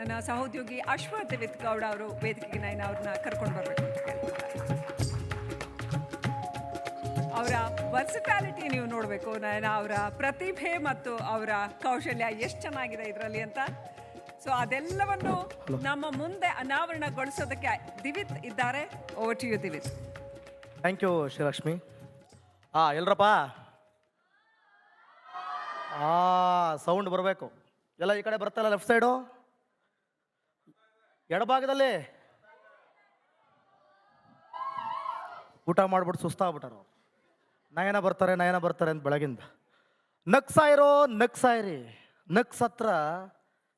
ನನ್ನ ಸಹೋದ್ಯೋಗಿ ಅಶ್ವಥ್ ವಿತ್ ಗೌಡ ಅವರು ವೇದಿಕೆಗೆ ನಾನು ಅವ್ರನ್ನ ಕರ್ಕೊಂಡು ಬರಬೇಕು ಅಂತ ಅವರ ವರ್ಸಿಟಾಲಿಟಿ ನೀವು ನೋಡಬೇಕು. ನಾನು ಅವರ ಪ್ರತಿಭೆ ಮತ್ತು ಅವರ ಕೌಶಲ್ಯ ಎಷ್ಟು ಚೆನ್ನಾಗಿದೆ ಇದರಲ್ಲಿ ಅಂತ. ಸೊ ಅದೆಲ್ಲವನ್ನು ನಮ್ಮ ಮುಂದೆ ಅನಾವರಣಗೊಳಿಸೋದಕ್ಕೆ ದಿವಿತ್ ಇದ್ದಾರೆ. Over to you Divith. Thank you Srilakshmi. ಆ ಎಲ್ರಪ್ಪ? ಆ ಸೌಂಡ್ ಬರಬೇಕು. ಎಲ್ಲ ಈ ಕಡೆ ಬರ್ತಲ್ಲ ಲೆಫ್ಟ್ ಸೈಡು ಎಡಭಾಗದಲ್ಲಿ. ಊಟ ಮಾಡ್ಬಿಟ್ಟು ಸುಸ್ತಾಗ್ಬಿಟ್ಟಾರ ನಯನ ಬರ್ತಾರೆ ನಯನ ಬರ್ತಾರೆ ಅಂತ ಬೆಳಗಿಂದ. ನಕ್ಸ ಇರೋ ನಗ್ಸಾ ಇರಿ ನಗ್ಸತ್ರ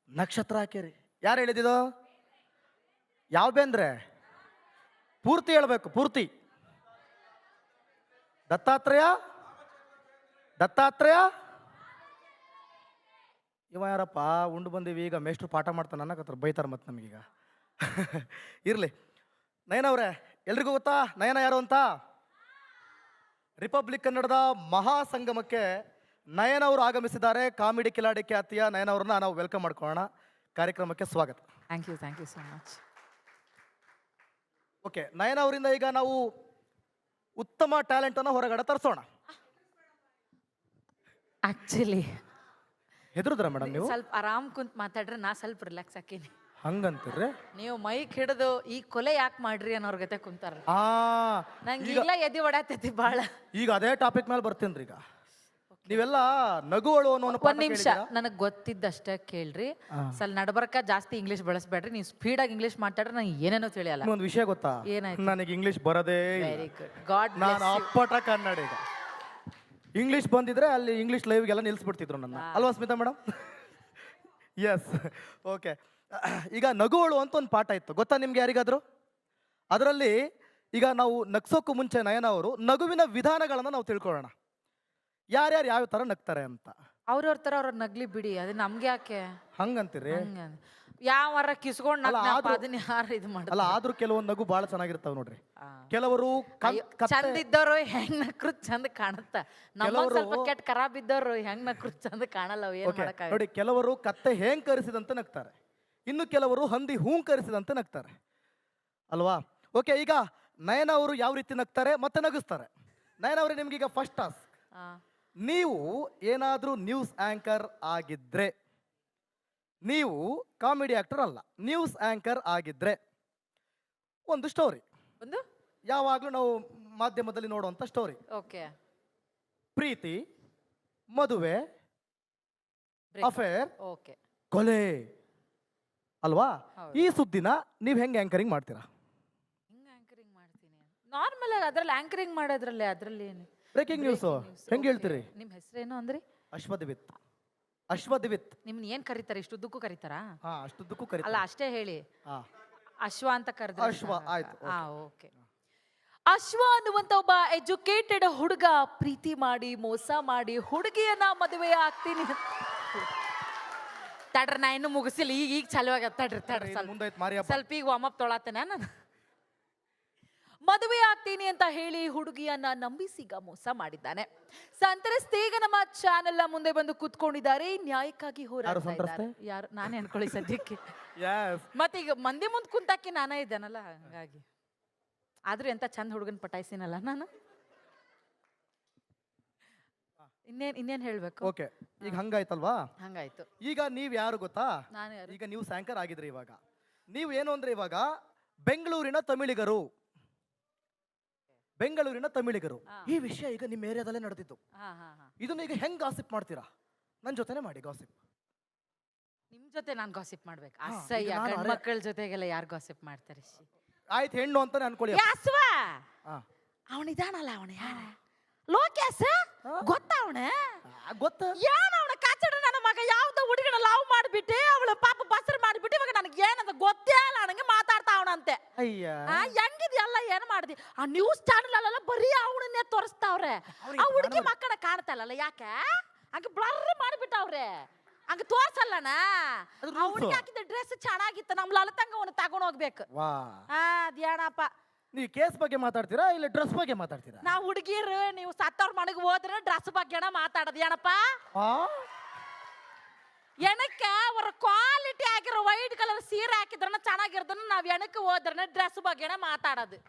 ನಕ್ಷತ್ರ ಹಾಕಿರಿ. ಯಾರು ಹೇಳಿದಿದು? ಯಾವ ಬೇಂದ್ರೆ ಪೂರ್ತಿ ಹೇಳ್ಬೇಕು, ಪೂರ್ತಿ. ದತ್ತಾತ್ರೇಯ? ದತ್ತಾತ್ರೇಯ? ಇವ ಯಾರಪ್ಪ, ಉಂಡು ಬಂದೀವಿ, ಈಗ ಮೇಷ್ಟ್ರು ಪಾಠ ಮಾಡ್ತಾನೆ ಅನ್ನಕತ್ರ, ಬೈತಾರೆ ಮತ್ತೆ ನಮಗೀಗ. ಇರಲಿ. ನಯನ ಅವರೇ ಎಲ್ರಿಗೂ ಗೊತ್ತಾ? ನಯನ ಯಾರು ಅಂತ? ರಿಪಬ್ಲಿಕ್ ಕನ್ನಡದ ಮಹಾ ಸಂಗಮಕ್ಕೆ ನಯನ ಅವರು ಆಗಮಿಸಿದ್ದಾರೆ. ಕಾಮಿಡಿ ಕಿಲಾಡಿ ಖ್ಯಾತಿಯ ನಯನ ಅವ್ರನ್ನ ನಾವು ವೆಲ್ಕಮ್ ಮಾಡ್ಕೊಳ್ಳೋಣ. ಕಾರ್ಯಕ್ರಮಕ್ಕೆ ಸ್ವಾಗತ. Thank you thank you so much okay Nayana ಅವರಿಂದ ಈಗ ನಾವು ಉತ್ತಮ ಟ್ಯಾಲೆಂಟನ್ನು ಹೊರಗಡೆ ತರಿಸೋಣ. ಆಕ್ಚುಲಿ ಹೆದರುದ್ರ ಮೇಡಮ್ ನೀವು? ಸ್ವಲ್ಪ ಆರಾಮ್ ಕುಂತ್ ಮಾತಾಡ್ರೆ ನಾ ಸ್ವಲ್ಪ ರಿಲ್ಯಾಕ್ಸ್ ಆಕೀನಿ. ಹಂಗಂತೀರ್ರಿ? ನೀವು ಮೈಕ್ ಹಿಡಿದು ಈ ಕೊಲೆ ಯಾಕೆ ಮಾಡ್ರಿ ಅನ್ನೋರ್ ಗತೆ ಕುಂತಾರ. ಆ ನಂಗೆ ಈಗ ಈಗಲ ಎದಿ ಒಡಾತೈತಿ ಬಾಳ. ಈಗ ಅದೇ ಟಾಪಿಕ್ ಮೇಲೆ ಬರ್ತೀನಿ ಈಗ. ನೀವೆಲ್ಲ ನಗುವಳು ಅನ್ನೋ ಒಂದು ಪಾಠ ಒಂದ್ ನಿಮಿಷ ಕೇಳಿದ್ದೀರಾ? ನನಗೆ ಗೊತ್ತಿದ್ದಷ್ಟೇ ಕೇಳ್ರಿ. ಸ್ವಲ್ಪ ನಡ್ಬರ್ಕ ಜಾಸ್ತಿ ಇಂಗ್ಲಿಷ್ ಬಳಸ್ಬೇಡ್ರಿ. ನೀವು ಸ್ಪೀಡ್ ಆಗಿ ಇಂಗ್ಲಿಷ್ ಮಾತಾಡ್ರೆ ನಂಗೆ ಏನೇನೋ ತಿಳಿಯಲ್ಲ. ಒಂದು ವಿಷಯ ಗೊತ್ತಾ? ಏನಾಯ್ತು? ನನಗೆ ಇಂಗ್ಲಿಷ್ ಬರದೇ ಇಲ್ಲ. ವೆರಿ ಗುಡ್ ಗಾಡ್ ನಾನು ಅಪ್ಪಟ ಕನ್ನಡ ಈಗ. ಇಂಗ್ಲಿಷ್ ಬಂದಿದ್ರೆ ಅಲ್ಲಿ ಇಂಗ್ಲಿಷ್ ಲೈವ್ಗೆಲ್ಲ ನಿಲ್ಲಿಸ್ಬಿಡ್ತಿದ್ರು ನನ್ನ. ಅಲ್ವಾ ಸ್ಮಿತಾ ಮೇಡಮ್ ಎಸ್ ಓಕೆ ಈಗ ನಗುವಳು ಅಂತ ಒಂದು ಪಾಠ ಇತ್ತು. ಗೊತ್ತಾ ನಿಮ್ಗೆ ಯಾರಿಗಾದ್ರು? ಅದರಲ್ಲಿ ಈಗ ನಾವು ನಗ್ಸೋಕ್ಕೂ ಮುಂಚೆ ನಯನ ಅವರು ನಗುವಿನ ವಿಧಾನಗಳನ್ನು ನಾವು ತಿಳ್ಕೊಳ್ಳೋಣ. ಯಾರ್ಯಾರು ಯಾವ ಥರ ನಗ್ತಾರೆ ಅಂತ? ಅವ್ರವ್ರ ತರ ಅವ್ರ ನಗ್ಲಿ ಬಿಡಿ ಅದು ನಮ್ಗೆ ಯಾಕೆ? ಹಂಗಂತೀರಿ? ಹಂಗ ಯಾವಾರ ಕಿಸ್ಕೊಂಡ್ ಅದನ್ನ ಯಾರು ಇದು ಮಾಡ್ತಾರೆ? ಅಲ್ಲ ಆದ್ರೂ ಕೆಲವೊಂದು ನಗು ಬಹಳ ಚೆನ್ನಾಗಿರ್ತಾವ ನೋಡ್ರಿ. ಕೆಲವರು ಚಂದ ಇದ್ದವ್ರು ಹೆಂಗ್ ನಕ್ರು ಚಂದ ಕಾಣುತ್ತ. ಸ್ವಲ್ಪ ಕೆಟ್ಟ ಖರಾಬ್ ಇದ್ದವರು ಹೆಂಗ್ ನಕ್ರು ಚಂದ ಕಾಣಲ್ಲ ಏನ್ ನೋಡಿ ಕೆಲವರು ಕತ್ತೆ ಹೆಂಗ್ ಕರೆಸಿದಂತ ನಗ್ತಾರೆ. ಇನ್ನು ಕೆಲವರು ಹಂದಿ ಹೂಂಕರಿಸಿದಂತೆ ನಗ್ತಾರೆ. ಅಲ್ವಾ? ಓಕೆ ಈಗ ನಯನ ಅವರು ಯಾವ ರೀತಿ ನಗ್ತಾರೆ? ಮತ್ತೆ ನಗಿಸ್ತಾರೆ. ನಯನ ಅವರು ನಿಮ್ಗೀಗ ಫಸ್ಟ್ ಟಾಸ್ಕ್ ನೀವು ಏನಾದರೂ ನ್ಯೂಸ್ ಆಂಕರ್ ಆಗಿದ್ರೆ ನೀವು ಕಾಮಿಡಿ ಆಕ್ಟರ್ ಅಲ್ಲ ನ್ಯೂಸ್ ಆಂಕರ್ ಆಗಿದ್ರೆ ಒಂದು ಸ್ಟೋರಿ ಒಂದು? ಯಾವಾಗಲೂ ನಾವು ಮಾಧ್ಯಮದಲ್ಲಿ ನೋಡುವಂಥ ಸ್ಟೋರಿ ಓಕೆ ಪ್ರೀತಿ ಮದುವೆ ಅಫೇರ್ ಓಕೆ ಕೊಲೆ. ಅಲ್ವಾ? ಈ ಸುದ್ದಿನ ನೀವು ಹೆಂಗೆ ಆಂಕರಿಂಗ್ ಮಾಡ್ತೀರಾ? ಹಿಂಗ್ ಆಂಕರಿಂಗ್ ಮಾಡ್ತೀನಿ? ನಾರ್ಮಲ್ ಆಗಿ ಅದ್ರಲ್ಲಿ ಆಂಕರಿಂಗ್ ಮಾಡೋದ್ರಲ್ಲೇ ಅದ್ರಲ್ಲಿ ಏನು? ಬ್ರೇಕಿಂಗ್ ನ್ಯೂಸ್ ಹೆಂಗೆ ಹೇಳ್ತೀರಿ? ನಿಮ್ ಹೆಸರೇನು ಅಂದ್ರಿ? ಅಶ್ವದಿವಿತ್. ಅಶ್ವದಿವಿತ್. ನಿಮ್ನ ಏನ್ ಕರೀತಾರೆ? ಇಷ್ಟುದ್ದಕ್ಕೂ ಕರೀತಾರಾ? ಹಾ ಅಷ್ಟುದ್ದಕ್ಕೂ ಅಲ್ಲ ಅಷ್ಟೇ ಹೇಳಿ. ಹಾ. ಅಶ್ವ ಅಂತ ಕರೆದ್ರೆ ಅಶ್ವ, ಆಯ್ತು, ಹಾ ಓಕೆ ಅಶ್ವ ಅನ್ನುವಂತ ಒಬ್ಬ ಎಜುಕೇಟೆಡ್ ಹುಡುಗ ಪ್ರೀತಿ ಮಾಡಿ ಮೋಸ ಮಾಡಿ ಹುಡುಗಿಯನ್ನ ಮದುವೆ ಆಗ್ತೀನಿ. ತಡ್ರಿ ನಾ ಇನ್ನು ಮುಗಿಸಿಲ್ಲ. ಈಗ ಈಗ ಚಲೋ ಆಗ್ಯದ. ತಡ್ರಿ ತಡ್ರಿ ಸ್ವಲ್ಪ. ಮಾರಿ ಸ್ವಲ್ಪ ಈಗ ವಾಮಪ್ ತೊಳಾತೇನೆ ನಾನು. ಮದುವೆ ಆಗ್ತೀನಿ ಅಂತ ಹೇಳಿ ಹುಡುಗಿಯನ್ನ ನಂಬಿಸಿಗ ಮೋಸ ಮಾಡಿದ್ದಾನೆ. ಸಂತ್ರಸ್ತೆ ಈಗ ನಮ್ಮ ಚಾನೆಲ್ ಮುಂದೆ ಬಂದು ಕೂತ್ಕೊಂಡಿದ್ದಾರೆ. ನ್ಯಾಯಕ್ಕಾಗಿ ಹೋರಾಡ್ತಾ? ಇದ್ದಾರೆ. ಯಾರು? ನಾನೇ ಅನ್ಕೊಳ್ಳಿ ಸದ್ಯಕ್ಕೆ. ಮತ್ತೀಗ ಮಂದಿ ಮುಂದೆ ಕುಂತಾಕಿ ನಾನೇ ಇದ್ದೇನಲ್ಲ ಹಂಗಾಗಿ. ಆದ್ರೂ ಎಂತ ಚಂದ ಹುಡುಗನ್ ಪಟಾಯಿಸಿನಲ್ಲ ನಾನು? ಇನ್ನೇನ್ ಇನ್ನೇನ್ ಹೇಳ್ಬೇಕು? ಓಕೆ ಈಗ ಹಂಗಾಯ್ತಲ್ವಾ? ಹಂಗಾಯ್ತು. ಈಗ ನೀವ್ ಯಾರು ಗೊತ್ತಾ? ನಾನು ಯಾರು? ಈಗ ನೀವು ಸ್ಯಾಂಕರ್ ಆಗಿದ್ರಿ ಇವಾಗ. ನೀವು ಏನು ಅಂದ್ರೆ ಇವಾಗ ಬೆಂಗಳೂರಿನ ತಮಿಳಿಗರು. ಬೆಂಗಳೂರಿನ ತಮಿಳಿಗರು. ಹಾ. ಈ ವಿಷಯ ಈಗ ನಿಮ್ಮ ಏರಿಯಾದಲ್ಲೇ ನಡೆದಿತ್ತು ಹಾ ಹಾ ಹಾ. ಇದನ್ನ ಈಗ ಹೆಂಗ್ ಗಾಸಿಪ್ ಮಾಡ್ತೀರಾ? ನನ್ ಜೊತೆನೆ ಮಾಡಿ ಗಾಸಿಪ್ ನಿಮ್ ಜೊತೆ ನಾನ್ ಗಾಸಿಪ್ ಮಾಡ್ಬೇಕು. ಹಾ, ಈಗ ಅಸಹ್ಯ ನಾನು ಅರೆ- ಮಕ್ಕಳ ಜೊತೆಗೆಲ್ಲ ಯಾರು ಗಾಸಿಪ್ ಮಾಡ್ತಾರೆ. ಆಯ್ತು ಹೆಣ್ಣು ಅಂತಾನೆ ಅನ್ಕೊಳ್ಳಿ. ಯಾಸ್ವ? ಹಾ. ಅವನಿದಾನಲ್ಲ ಅವನು ಯಾರ? ಲೋಕೇಶ್ ಗೊತ್ತ ಅವನ ಗೊತ್ತ. ಏನ ಅವನ ಕಾಚಡ ನನ್ನ ಮಗ? ಯಾವ್ದ ಹುಡುಗನ ಲವ್ ಮಾಡಿಬಿಟ್ಟು ಅವಳು ಪಾಪ ಬಸರ್ ಮಾಡಿಬಿಟ್ಟು ಇವಾಗ ನನಗೆ ಏನಂತ ಗೊತ್ತೇ ಇಲ್ಲ ನನಗೆ ಮಾತಾಡ್ತಾ ಅವನಂತೆ. ಅಯ್ಯ. ಹೆಂಗಿದ್ಯಲ್ಲ ಏನ್ ಮಾಡ್ದಿ? ಆ ನ್ಯೂಸ್ ಚಾನಲ್ ಅಲ್ಲೆಲ್ಲ ಬರೀ ಅವನನ್ನೇ ತೋರಿಸ್ತಾವ್ರೆ. ಆ ಹುಡುಗಿ ಮಕ್ಕಳ ಕಾಣ್ತಲ್ಲ ಯಾಕೆ? ಹಂಗೆ ಬ್ಲರ್ ಮಾಡಿಬಿಟ್ಟವ್ರೆ. ಹಂಗೆ rules. ಹುಡುಗಿ ಹಾಕಿದ ಡ್ರೆಸ್ ಚೆನ್ನಾಗಿತ್ತು. ನಮ್ ಲಲಿತಂಗ ಅವನು ತಗೊಂಡ್ ಹೋಗ್ಬೇಕು. ವಾ. ಆ ಅದೇನಪ್ಪ ನೀವು ಕೇಸ್ ಬಗ್ಗೆ ಮಾತಾಡ್ತೀರಾ ಇಲ್ಲ ಡ್ರೆಸ್ ಬಗ್ಗೆ ಮಾತಾಡ್ತೀರಾ ನಾವು ಹುಡುಗಿರು ನೀವು ಸತ್ತವ್ರ ಮನೆಗೆ ಹೋದ್ರೆ ಡ್ರೆಸ್ ಬಗ್ಗೆನ ಮಾತಾಡೋದು ಏನಪ್ಪ ಆ ಎಣಕ್ಕೆ ಅವರ ಕ್ವಾಲಿಟಿ ಆಗಿರೋ ವೈಟ್ ಕಲರ್ ಸೀರೆ ಹಾಕಿದ್ರನ್ನ ಚೆನ್ನಾಗಿರೋದನ್ನ ನಾವು ಎಣಕ್ಕೆ ಹೋದ್ರೆ ಡ್ರೆಸ್ ಬಗ್ಗೆನೇ ಮಾತಾಡೋದು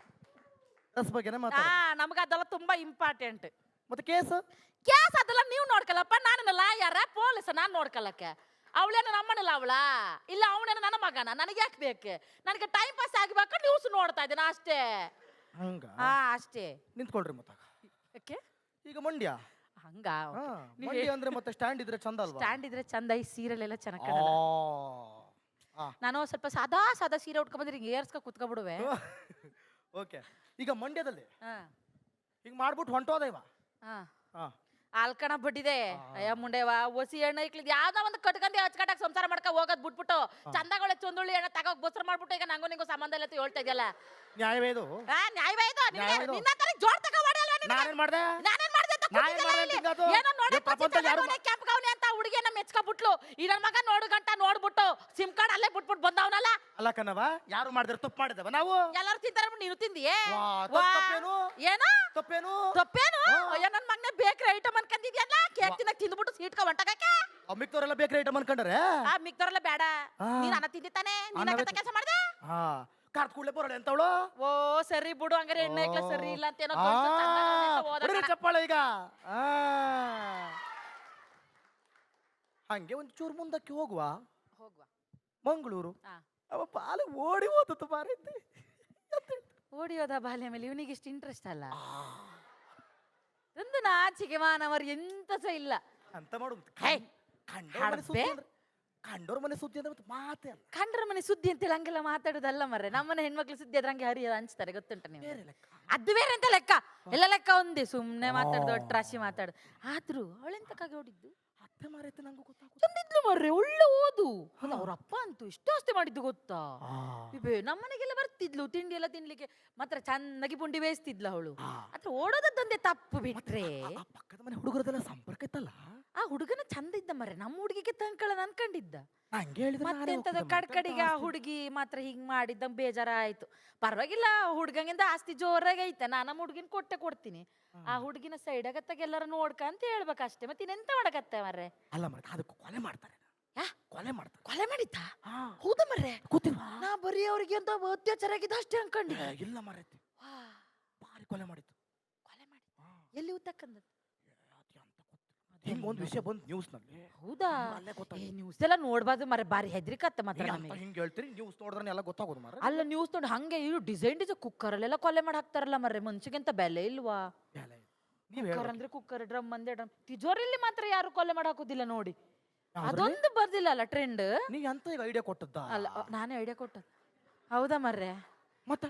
ಡ್ರೆಸ್ ಬಗ್ಗೆನೇ ಹಾ ಮಾತಾಡ ನಮ್ಗೆ ಅದೆಲ್ಲ ತುಂಬಾ ಇಂಪಾರ್ಟೆಂಟ್ ಮತ್ತೆ ಕೇಸ್ ಕೇಸ್ ಅದೆಲ್ಲ ನೀವು ನೋಡ್ಕಲ್ಲಪ್ಪ ನಾನು ಲಾಯರ ಪೊಲೀಸ್ ನಾನು ನೋಡ್ಕೊಳಕ್ಕೆ ಅವಳೇನ ನಮ್ಮನಲ್ಲ ಅವಳ? ಇಲ್ಲ ಅವನೇನ ನನ್ನ ಮಗನ? ನನಗೆ ಯಾಕೆ ಬೇಕು? ನನಗೆ ಟೈಮ್ ಪಾಸ್ ಆಗ್ಬೇಕು ನ್ಯೂಸ್ ನೋಡ್ತಾ ಇದ್ದೇನೆ ಅಷ್ಟೇ. ಹಂಗ? ಹಾ ಅಷ್ಟೇ. ನಿಂತ್ಕೊಳ್ರಿ ಮತ್ತಾಗ ಯಾಕೆ? ಈಗ ಮಂಡ್ಯ? ಹಂಗ? ಹಾ, ಮಂಡ್ಯ ಅಂದ್ರೆ ಮತ್ತೆ ಸ್ಟ್ಯಾಂಡ್ ಇದ್ರೆ ಚಂದ ಅಲ್ವಾ? ಸ್ಟ್ಯಾಂಡ್ ಇದ್ರೆ ಚಂದ ಈ ಸೀರಿಯಲ್ ಎಲ್ಲ ಚೆನ್ನಾಗಿ ಆ. ಆ. ನಾನು ಸ್ವಲ್ಪ ಸಾದಾ ಸಾದಾ ಸೀರೆ ಉಟ್ಕೊಂಡ್ ಬಂದ್ರೆ ಹಿಂಗೆ ಏರ್ಸ್ಕ ಕುತ್ಕೊಬಿಡುವೆ. ಓಕೆ ಈಗ ಮಂಡ್ಯದಲ್ಲಿ ಹಾ. ಹಿಂಗ್ ಮಾಡ್ಬಿಟ್ಟು ಹೊಂಟೋದ ಇವ? ಹಾ. ಹಾ. ಆಲ್ಕಣ ಬಿಟ್ಟಿದೆ. ಅಯ್ಯ ಮುಂಡೆವಾ ಒಸಿ ಎಣ್ಣೆ ಇಕ್ಲಿದ್ ಯಾವ್ದೋ ಒಂದು ಕಟ್ಕೊಂಡಿ ಹಚ್ಕಟಾಕ್ ಸಂಸಾರ ಮಾಡ್ಕ ಹೋಗೋದ್ ಬಿಟ್ಬಿಟ್ಟು ಚಂದಗಳ ಚಂದುಳ್ಳಿ ಎಣ್ಣೆ ತಗೋಕ್ ಬಸ್ರ ಮಾಡ್ಬಿಟ್ಟು ಈಗ ನಂಗು ನಿಂಗು ಸಂಬಂಧ ಇಲ್ಲ ಅಂತ ಹೇಳ್ತಾ ಇದೆಯಲ್ಲ. ನ್ಯಾಯವೇ ಇದು? ಆ ನ್ಯಾಯವೇ ಇದು? ನಿನ್ಗೆ- ನ್ಯಾಯ ಇದು. ನಿನ್ನ ತರ ಜೋರ್ ತಗೋ ಹೊಡೆಯಲ್ವಾ ನಿನಗೆ? ನಾನೇನ್ ಮಾಡ್ದೆ? ನಾನೇನ್ ಮಾಡ್ದೆ ಅಂತ ಮಾಡ್ದೆ ಇಲ್ಲಿ? ಏನೋ ನೋಡಿ ಪ್ರಪಂಚದಲ್ಲಿ ಯಾರು ಮಾ- ನಮ್ಮ ಮೆಚ್ಕೊಬಿಟ್ಲು ಈ ನನ್ ಮಗ ನೋಡು ಗಂಟ ನೋಡ್ಬಿಟ್ಟು ಸಿಮ್ ಕಾರ್ಡ್ ಅಲ್ಲೇ ಬಿಟ್ಬಿಟ್ಟು ಬಂದವನಲ್ಲ? ಅಲ್ಲ ಕಣವ ಯಾರು ಮಾಡಿದ್ರೆ ತಪ್ಪು ಮಾಡಿದವ ನಾವು? ಎಲ್ಲರೂ ತಿಂತಾರ ನೀನು ತಿಂದಿಯೇ? ವಾ, ವಾ. ತಪ್ಪೇನು? ಏನೋ? ತಪ್ಪೇನು? ತಪ್ಪೇನು. ಅಯ್ಯೋ ನನ್ ಮಗನ ಬೇಕ್ರಿ ಐಟಮ್ ಅನ್ಕಂದಿದ್ಯಲ್ಲ? ಕೇಕ್ ತಿನ್ನಕ್ ತಿಂದ್ಬಿಟ್ಟು ಸೀಟ್ಕ ಹೊಂಟಕಕ್ಕೆ? ಮಿಕ್ಕವರೆಲ್ಲ ಬೇಕ್ರಿ ಐಟಮ್ ಅನ್ಕೊಂಡ್ರೆ? ಆ ಮಿಕ್ದವ್ರೆಲ್ಲ ಬೇಡ. ಆ. ನೀನ್ ಅನ್ನ ತಿಂದಿತ್ತಾನೆ ನೀನ್ ಅನ್ನ ಕೆಲಸ ಮಾಡ್ದೆ? ಹಾ ಕಾರ್ತ್ ಕೂಡಲೇ ಬರೋಳೆ ಅಂತವಳು? ಓ ಸರಿ ಬಿಡು ಹಂಗಾರೆ ಎಣ್ಣೆ ಹಾಕ್ಲ ಸರಿ ಇಲ್ಲ ಅಂತ ಏನೋ ಆ, ದೊಡ್ಡ ಅಂತ ಚಪ್ಪಾಳೆ ಈಗ? ಆ. ಹಂಗೆ ಒಂದು ಚೂರು ಮುಂದಕ್ಕೆ ಹೋಗುವ? ಹೋಗುವ. ಮಂಗಳೂರು? ಓಡಿ ಅವ ಪಾಲೆ ಓಡಿ ಹೋದತ್ತು ಮಾರೈತಿ ಓಡಿಯೋದ ಬಾಲ್ಯ ಮೇಲೆ ಇವನಿಗೆ ಇಷ್ಟು ಇಂಟ್ರೆಸ್ಟ್ ಅಲ್ಲ. ಒಂದು ನಾಚಿಕೆ ಮಾನವರು ಎಂತ ಸಹ ಇಲ್ಲ. ಅಂತ ಮಾಡು ಹೇ, ಕಂಡೋರ್ ಮನೆ ಸುದ್ದಿ ಅಂತ ಅಂದ್ರೆ ಕಂಡೋರ್ ಮನೆ ಸುದ್ದಿ ಅಂತ ಮತ್ತೆ ಮಾತೇ ಅಲ್ಲ. ಕಂಡ್ರ ಮನೆ ಸುದ್ದಿ ಅಂತೇಳಿ ಹಂಗೆಲ್ಲ ಮಾತಾಡೋದಲ್ಲ ಮರ್ರೆ. ನಮ್ಮನೆ ಹೆಣ್ಮಕ್ಳು ಸುದ್ದಿ ಆದ್ರೆ ಹಂಗೆ ಹರಿಯೋದು ಹಂಚ್ತಾರೆ ಗೊತ್ತುಂಟ ನೀವು ಬೇರೆ ಲೆಕ್ಕ. ಅದು ಬೇರೆ ಅಂತ ಲೆಕ್ಕ. ಎಲ್ಲ ಲೆಕ್ಕ ಒಂದೇ. ಸುಮ್ನೆ ಮಾತಾಡುದು ಒಟ್ಟು ರಾಶಿ ಮಾತಾಡುದು. ಆದ್ರೂ ಅವಳೆಂತಕ್ಕಾಗಿ ಓಡಿದ್ದು? ಅತ್ತೆ ಮಾರೈತೆ ನಂಗೆ ಗೊತ್ತಾಗ ಚಂದಿದ್ಲು ಮರ್ರೆ ಒಳ್ಳೆ ಓದು. ಅವ್ರ ಅಪ್ಪ ಅಂತೂ ಇಷ್ಟು ಆಸ್ತಿ ಮಾಡಿದ್ದು ಗೊತ್ತಾ? ಇಬೆ ನಮ್ಮನೆಗೆಲ್ಲ ಬರ್ತಿದ್ಲು ತಿಂಡಿ ಎಲ್ಲ ತಿನ್ಲಿಕ್ಕೆ. ಮಾತ್ರ ಚೆನ್ನಾಗಿ ಪುಂಡಿ ಬೇಯಿಸ್ತಿದ್ಲು ಅವಳು. ಅಥವಾ ಓಡೋದದ್ದೊಂದೇ ತಪ್ಪು ಬಿಟ್ರೆ. ಪಕ್ಕದ ಮನೆ ಹುಡುಗರದೆಲ್ಲ ಸಂಪರ್ಕ ಇತ್ತಲ್ಲ? ಆ ಹುಡುಗನ ಚಂದ ಇದ್ದ ಮರ್ರೆ. ನಮ್ಮ ಹುಡುಗಿಗೆ ತಂಕಳನ್ ಅನ್ಕೊಂಡಿದ್ದ. ಮತ್ತೆಂತದ ಕಡ್ಕಡಿಗೆ ಆ ಹುಡುಗಿ ಮಾತ್ರ ಹಿಂಗ್ ಮಾಡಿದ್ದ ಬೇಜಾರಾಯ್ತು. ಪರವಾಗಿಲ್ಲ ಹುಡುಗಂಗಿಂದ ಆಸ್ತಿ ಜೋರಾಗಿ ಐತೆ. ನಾ ನಮ್ಮ ಹುಡುಗಿನ ಕೊಟ್ಟೆ ಕೊಡ್ತೀನಿ. ಆ ಹುಡುಗಿನ ಸೈಡ್ ಆಗತ್ತಾಗ ಎಲ್ಲರ ನೋಡ್ಕ ಅಂತ ಹೇಳ್ಬೇಕಷ್ಟೇ ಮತ್ತೆ ಇನ್ನೆಂತ ಮಾಡಕತ್ತೆ ಮರ್ರೆ? ಅಲ್ಲ ಮರ ಅದಕ್ಕೆ ಕೊಲೆ ಮಾಡ್ತಾರೆ. ಯಾ? ಕೊಲೆ ಮಾಡ್ತಾರೆ. ಕೊಲೆ ಮಾಡಿದ್ದ? ಹೌದಾ ಮರ್ರೆ? ನಾ ಬರೀ ಅವ್ರಿಗೆ ಅಂತ ಅತ್ಯಾಚಾರ ಆಗಿದ್ದು ಅಷ್ಟೇ ಅನ್ಕೊಂಡಿ. ಇಲ್ಲ ಮಾರೈತಿ ಭಾರಿ ಕೊಲೆ ಮಾಡಿತ್ತು. ಕೊಲೆ ಮಾಡಿ ಎಲ್ಲಿ ಉತ್ತಕ್ಕಂದದ್ದು ಹಿಂಗ ಒಂದು ವಿಷಯ ಬಂದ್ ನ್ಯೂಸ್ನಲ್ಲಿ. ಹೌದಾ? ಅಲ್ಲೇ ನ್ಯೂಸ್ ಎಲ್ಲ ನೋಡ್ಬಾರ್ದು ಮರೆ ಬಾರಿ ಹೆದ್ರಿಕತ್ತೆ ಮಾತ್ರ ನಮಗೆ. ಹಿಂಗ್ ಹೇಳ್ತೀರಿ ನ್ಯೂಸ್ ನೋಡಿದ್ರೆ ಎಲ್ಲ ಗೊತ್ತಾಗೋದು ಮಾರ ಅಲ್ಲ ನ್ಯೂಸ್ ನೋಡಿ ಹಂಗೆ ಇವು ಡಿಸೈನ್ ಡಿಸೈನ್ ಕುಕ್ಕರಲ್ಲೆಲ್ಲ ಕೊಲೆ ಮಾಡಿ ಹಾಕ್ತಾರಲ್ಲ ಮರ್ರೆ ಮನ್ಸಿಗೆಂತ ಬೆಲೆ ಇಲ್ವಾ? ಕುಕ್ಕರ್ ಅಂದ್ರೆ ಕುಕ್ಕರ್ ಡ್ರಮ್ ಅಂದೆ ಡ್ರಮ್ ತಿಜೋರಿಲ್ಲಿ ಮಾತ್ರ ಯಾರು ಕೊಲೆ ಮಾಡಿ ಹಾಕೋದಿಲ್ಲ ನೋಡಿ. ಅದೊಂದು ಬರ್ದಿಲ್ಲ ಅಲ್ಲ ಟ್ರೆಂಡ್ ನೀ ಅಂತ ಈಗ ಐಡಿಯಾ ಕೊಟ್ಟದ್ದ? ಅಲ್ಲ ನಾನೇ ಐಡಿಯಾ ಕೊಟ್ಟ ಹೌದಾ ಮರ್ರೆ? ಮತ್ತೆ?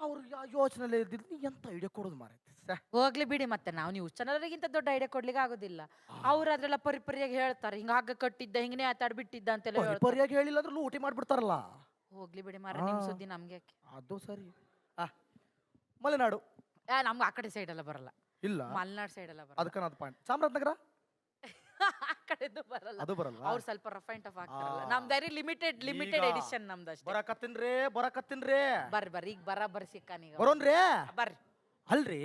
ಅವ್ರು ಯೋಚನೆ ಇದ್ದಿದ್ದು ಎಂತ ಐಡಿಯಾ ಕೊಡೋದು ಮಾರೈತಿ ಹೋಗ್ಲಿ ಬಿಡಿ ಮತ್ತೆ ನಾವು ನೀವು ಚಾನಲ್ಗಿಂತ ದೊಡ್ಡ ಐಡಿಯಾ ಕೊಡ್ಲಿಕ್ಕೆ ಆಗೋದಿಲ್ಲ. ಅವ್ರು ಅದ್ರೆಲ್ಲ ಪರಿಪರಿಯಾಗಿ ಹೇಳ್ತಾರೆ ಹಿಂಗ ಹಗ್ಗ ಕಟ್ಟಿದ್ದ ಹಿಂಗನೇ ಆತಾಡ್ ಬಿಟ್ಟಿದ್ದ ಅಂತೆಲ್ಲ ಹೇಳ್ತಾರೆ. ಪರಿಯಾಗಿ ಹೇಳಿಲ್ಲ ಅಂದ್ರೆ ಲೂಟಿ ಮಾಡ್ಬಿಡ್ತಾರಲ್ಲ? ಹೋಗ್ಲಿ ಬಿಡಿ ಮಾರ್ರೆ ನಿಮ್ ಸುದ್ದಿ ನಮ್ಗೆ ಯಾಕೆ? ಅದು ಸರಿ. ಆ. ಮಲೆನಾಡು. ನಮ್ಗೆ ಆ ಕಡೆ ಸೈಡ್ ಎಲ್ಲ ಬರಲ್ಲ. ಇಲ್ಲ. ಮಲೆನಾಡ್ ಸೈಡ್ ಎಲ್ಲ ಬರಲ್ಲ. ಅದಕ್ಕೆ ಅದು ಪಾಯಿಂಟ್ ಚಾಮರಾಜನಗರ? ಕಡೆದು ಬರಲ್ಲ. ಅದು ಬರಲ್ವಾ ಅವ್ರು ಸ್ವಲ್ಪ ರಫ್ ಅಂಡ್ ಟಫ್ ಆಗ್ತಾರಲ್ಲ. ನಮ್ದು ವೆರಿ ಲಿಮಿಟೆಡ್ ಲಿಮಿಟೆಡ್ ಎಡಿಷನ್ ನಮ್ದು ಅಷ್ಟೇ. ಬರಕತ್ತಿನ್ರಿ ಬರಕತ್ತೀನ್ರಿ ಬರ್ರಿ ಬರ್ರಿ ಈಗ ಬರ ಬರ್ರಿ ಸಿಕ್ಕಾನೀಗ ಬರೋನ್ರಿ ಬರ್ರಿ. ಅಲ್ರಿ?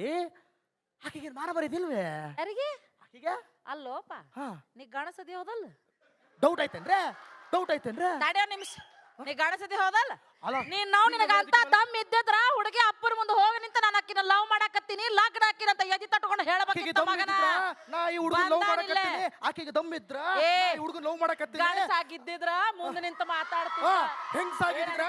ಆಕೆಗೆ ಮಾರ ಬರೀದಿಲ್ವೇ ಯಾರಿಗೆ? ಆಕೆಗೆ? ಅಲ್ಲೋಪ ಹಾ. ನೀ ಗಣಸದಿ ಹೋದಲ್ ಡೌಟ್ ಐತೇನ್ರಿ ಡೌಟ್ ಐತೇನ್ರಿ ತಡೆಯೋ ನಿಮಿಷ. ನೀ ಗಣಸದಿ ಹೋದಲ್ಲ? ನೀನ್ ನಾವ್ ನಿನಗ ಅಂತ ದಮ್ ಇದ್ದಿದ್ರ ಹುಡುಗಿ ಅಪ್ಪರ ಮುಂದೆ ಹೋಗಿ ನಿಂತ ನಾನು ಅಕ್ಕಿನ ಲವ್ ಮಾಡಕತ್ತೀನಿ ಲಗ್ನ ಹಾಕಿನ ಅಂತ ಎದಿ ತಟ್ಕೊಂಡು ಆಕೆಗೆ ಮಗನ? ನಾ ಈ ಹುಡುಗ ಲವ್. ಮಾಡಕತ್ತೀನಿ. ಆಕೆಗೆ ದಮ್ ಇದ್ರ ಏ, ಹುಡುಗನ್ ಲವ್ ಮಾಡಕತ್ತೀನಿ. ಗಣಸಾಗಿದ್ದಿದ್ರ ಮುಂದೆ ನಿಂತ ಮಾತಾಡ್ತೀನಿ ಹೆಂಗ್ ಸಾಗಿದ್ರ?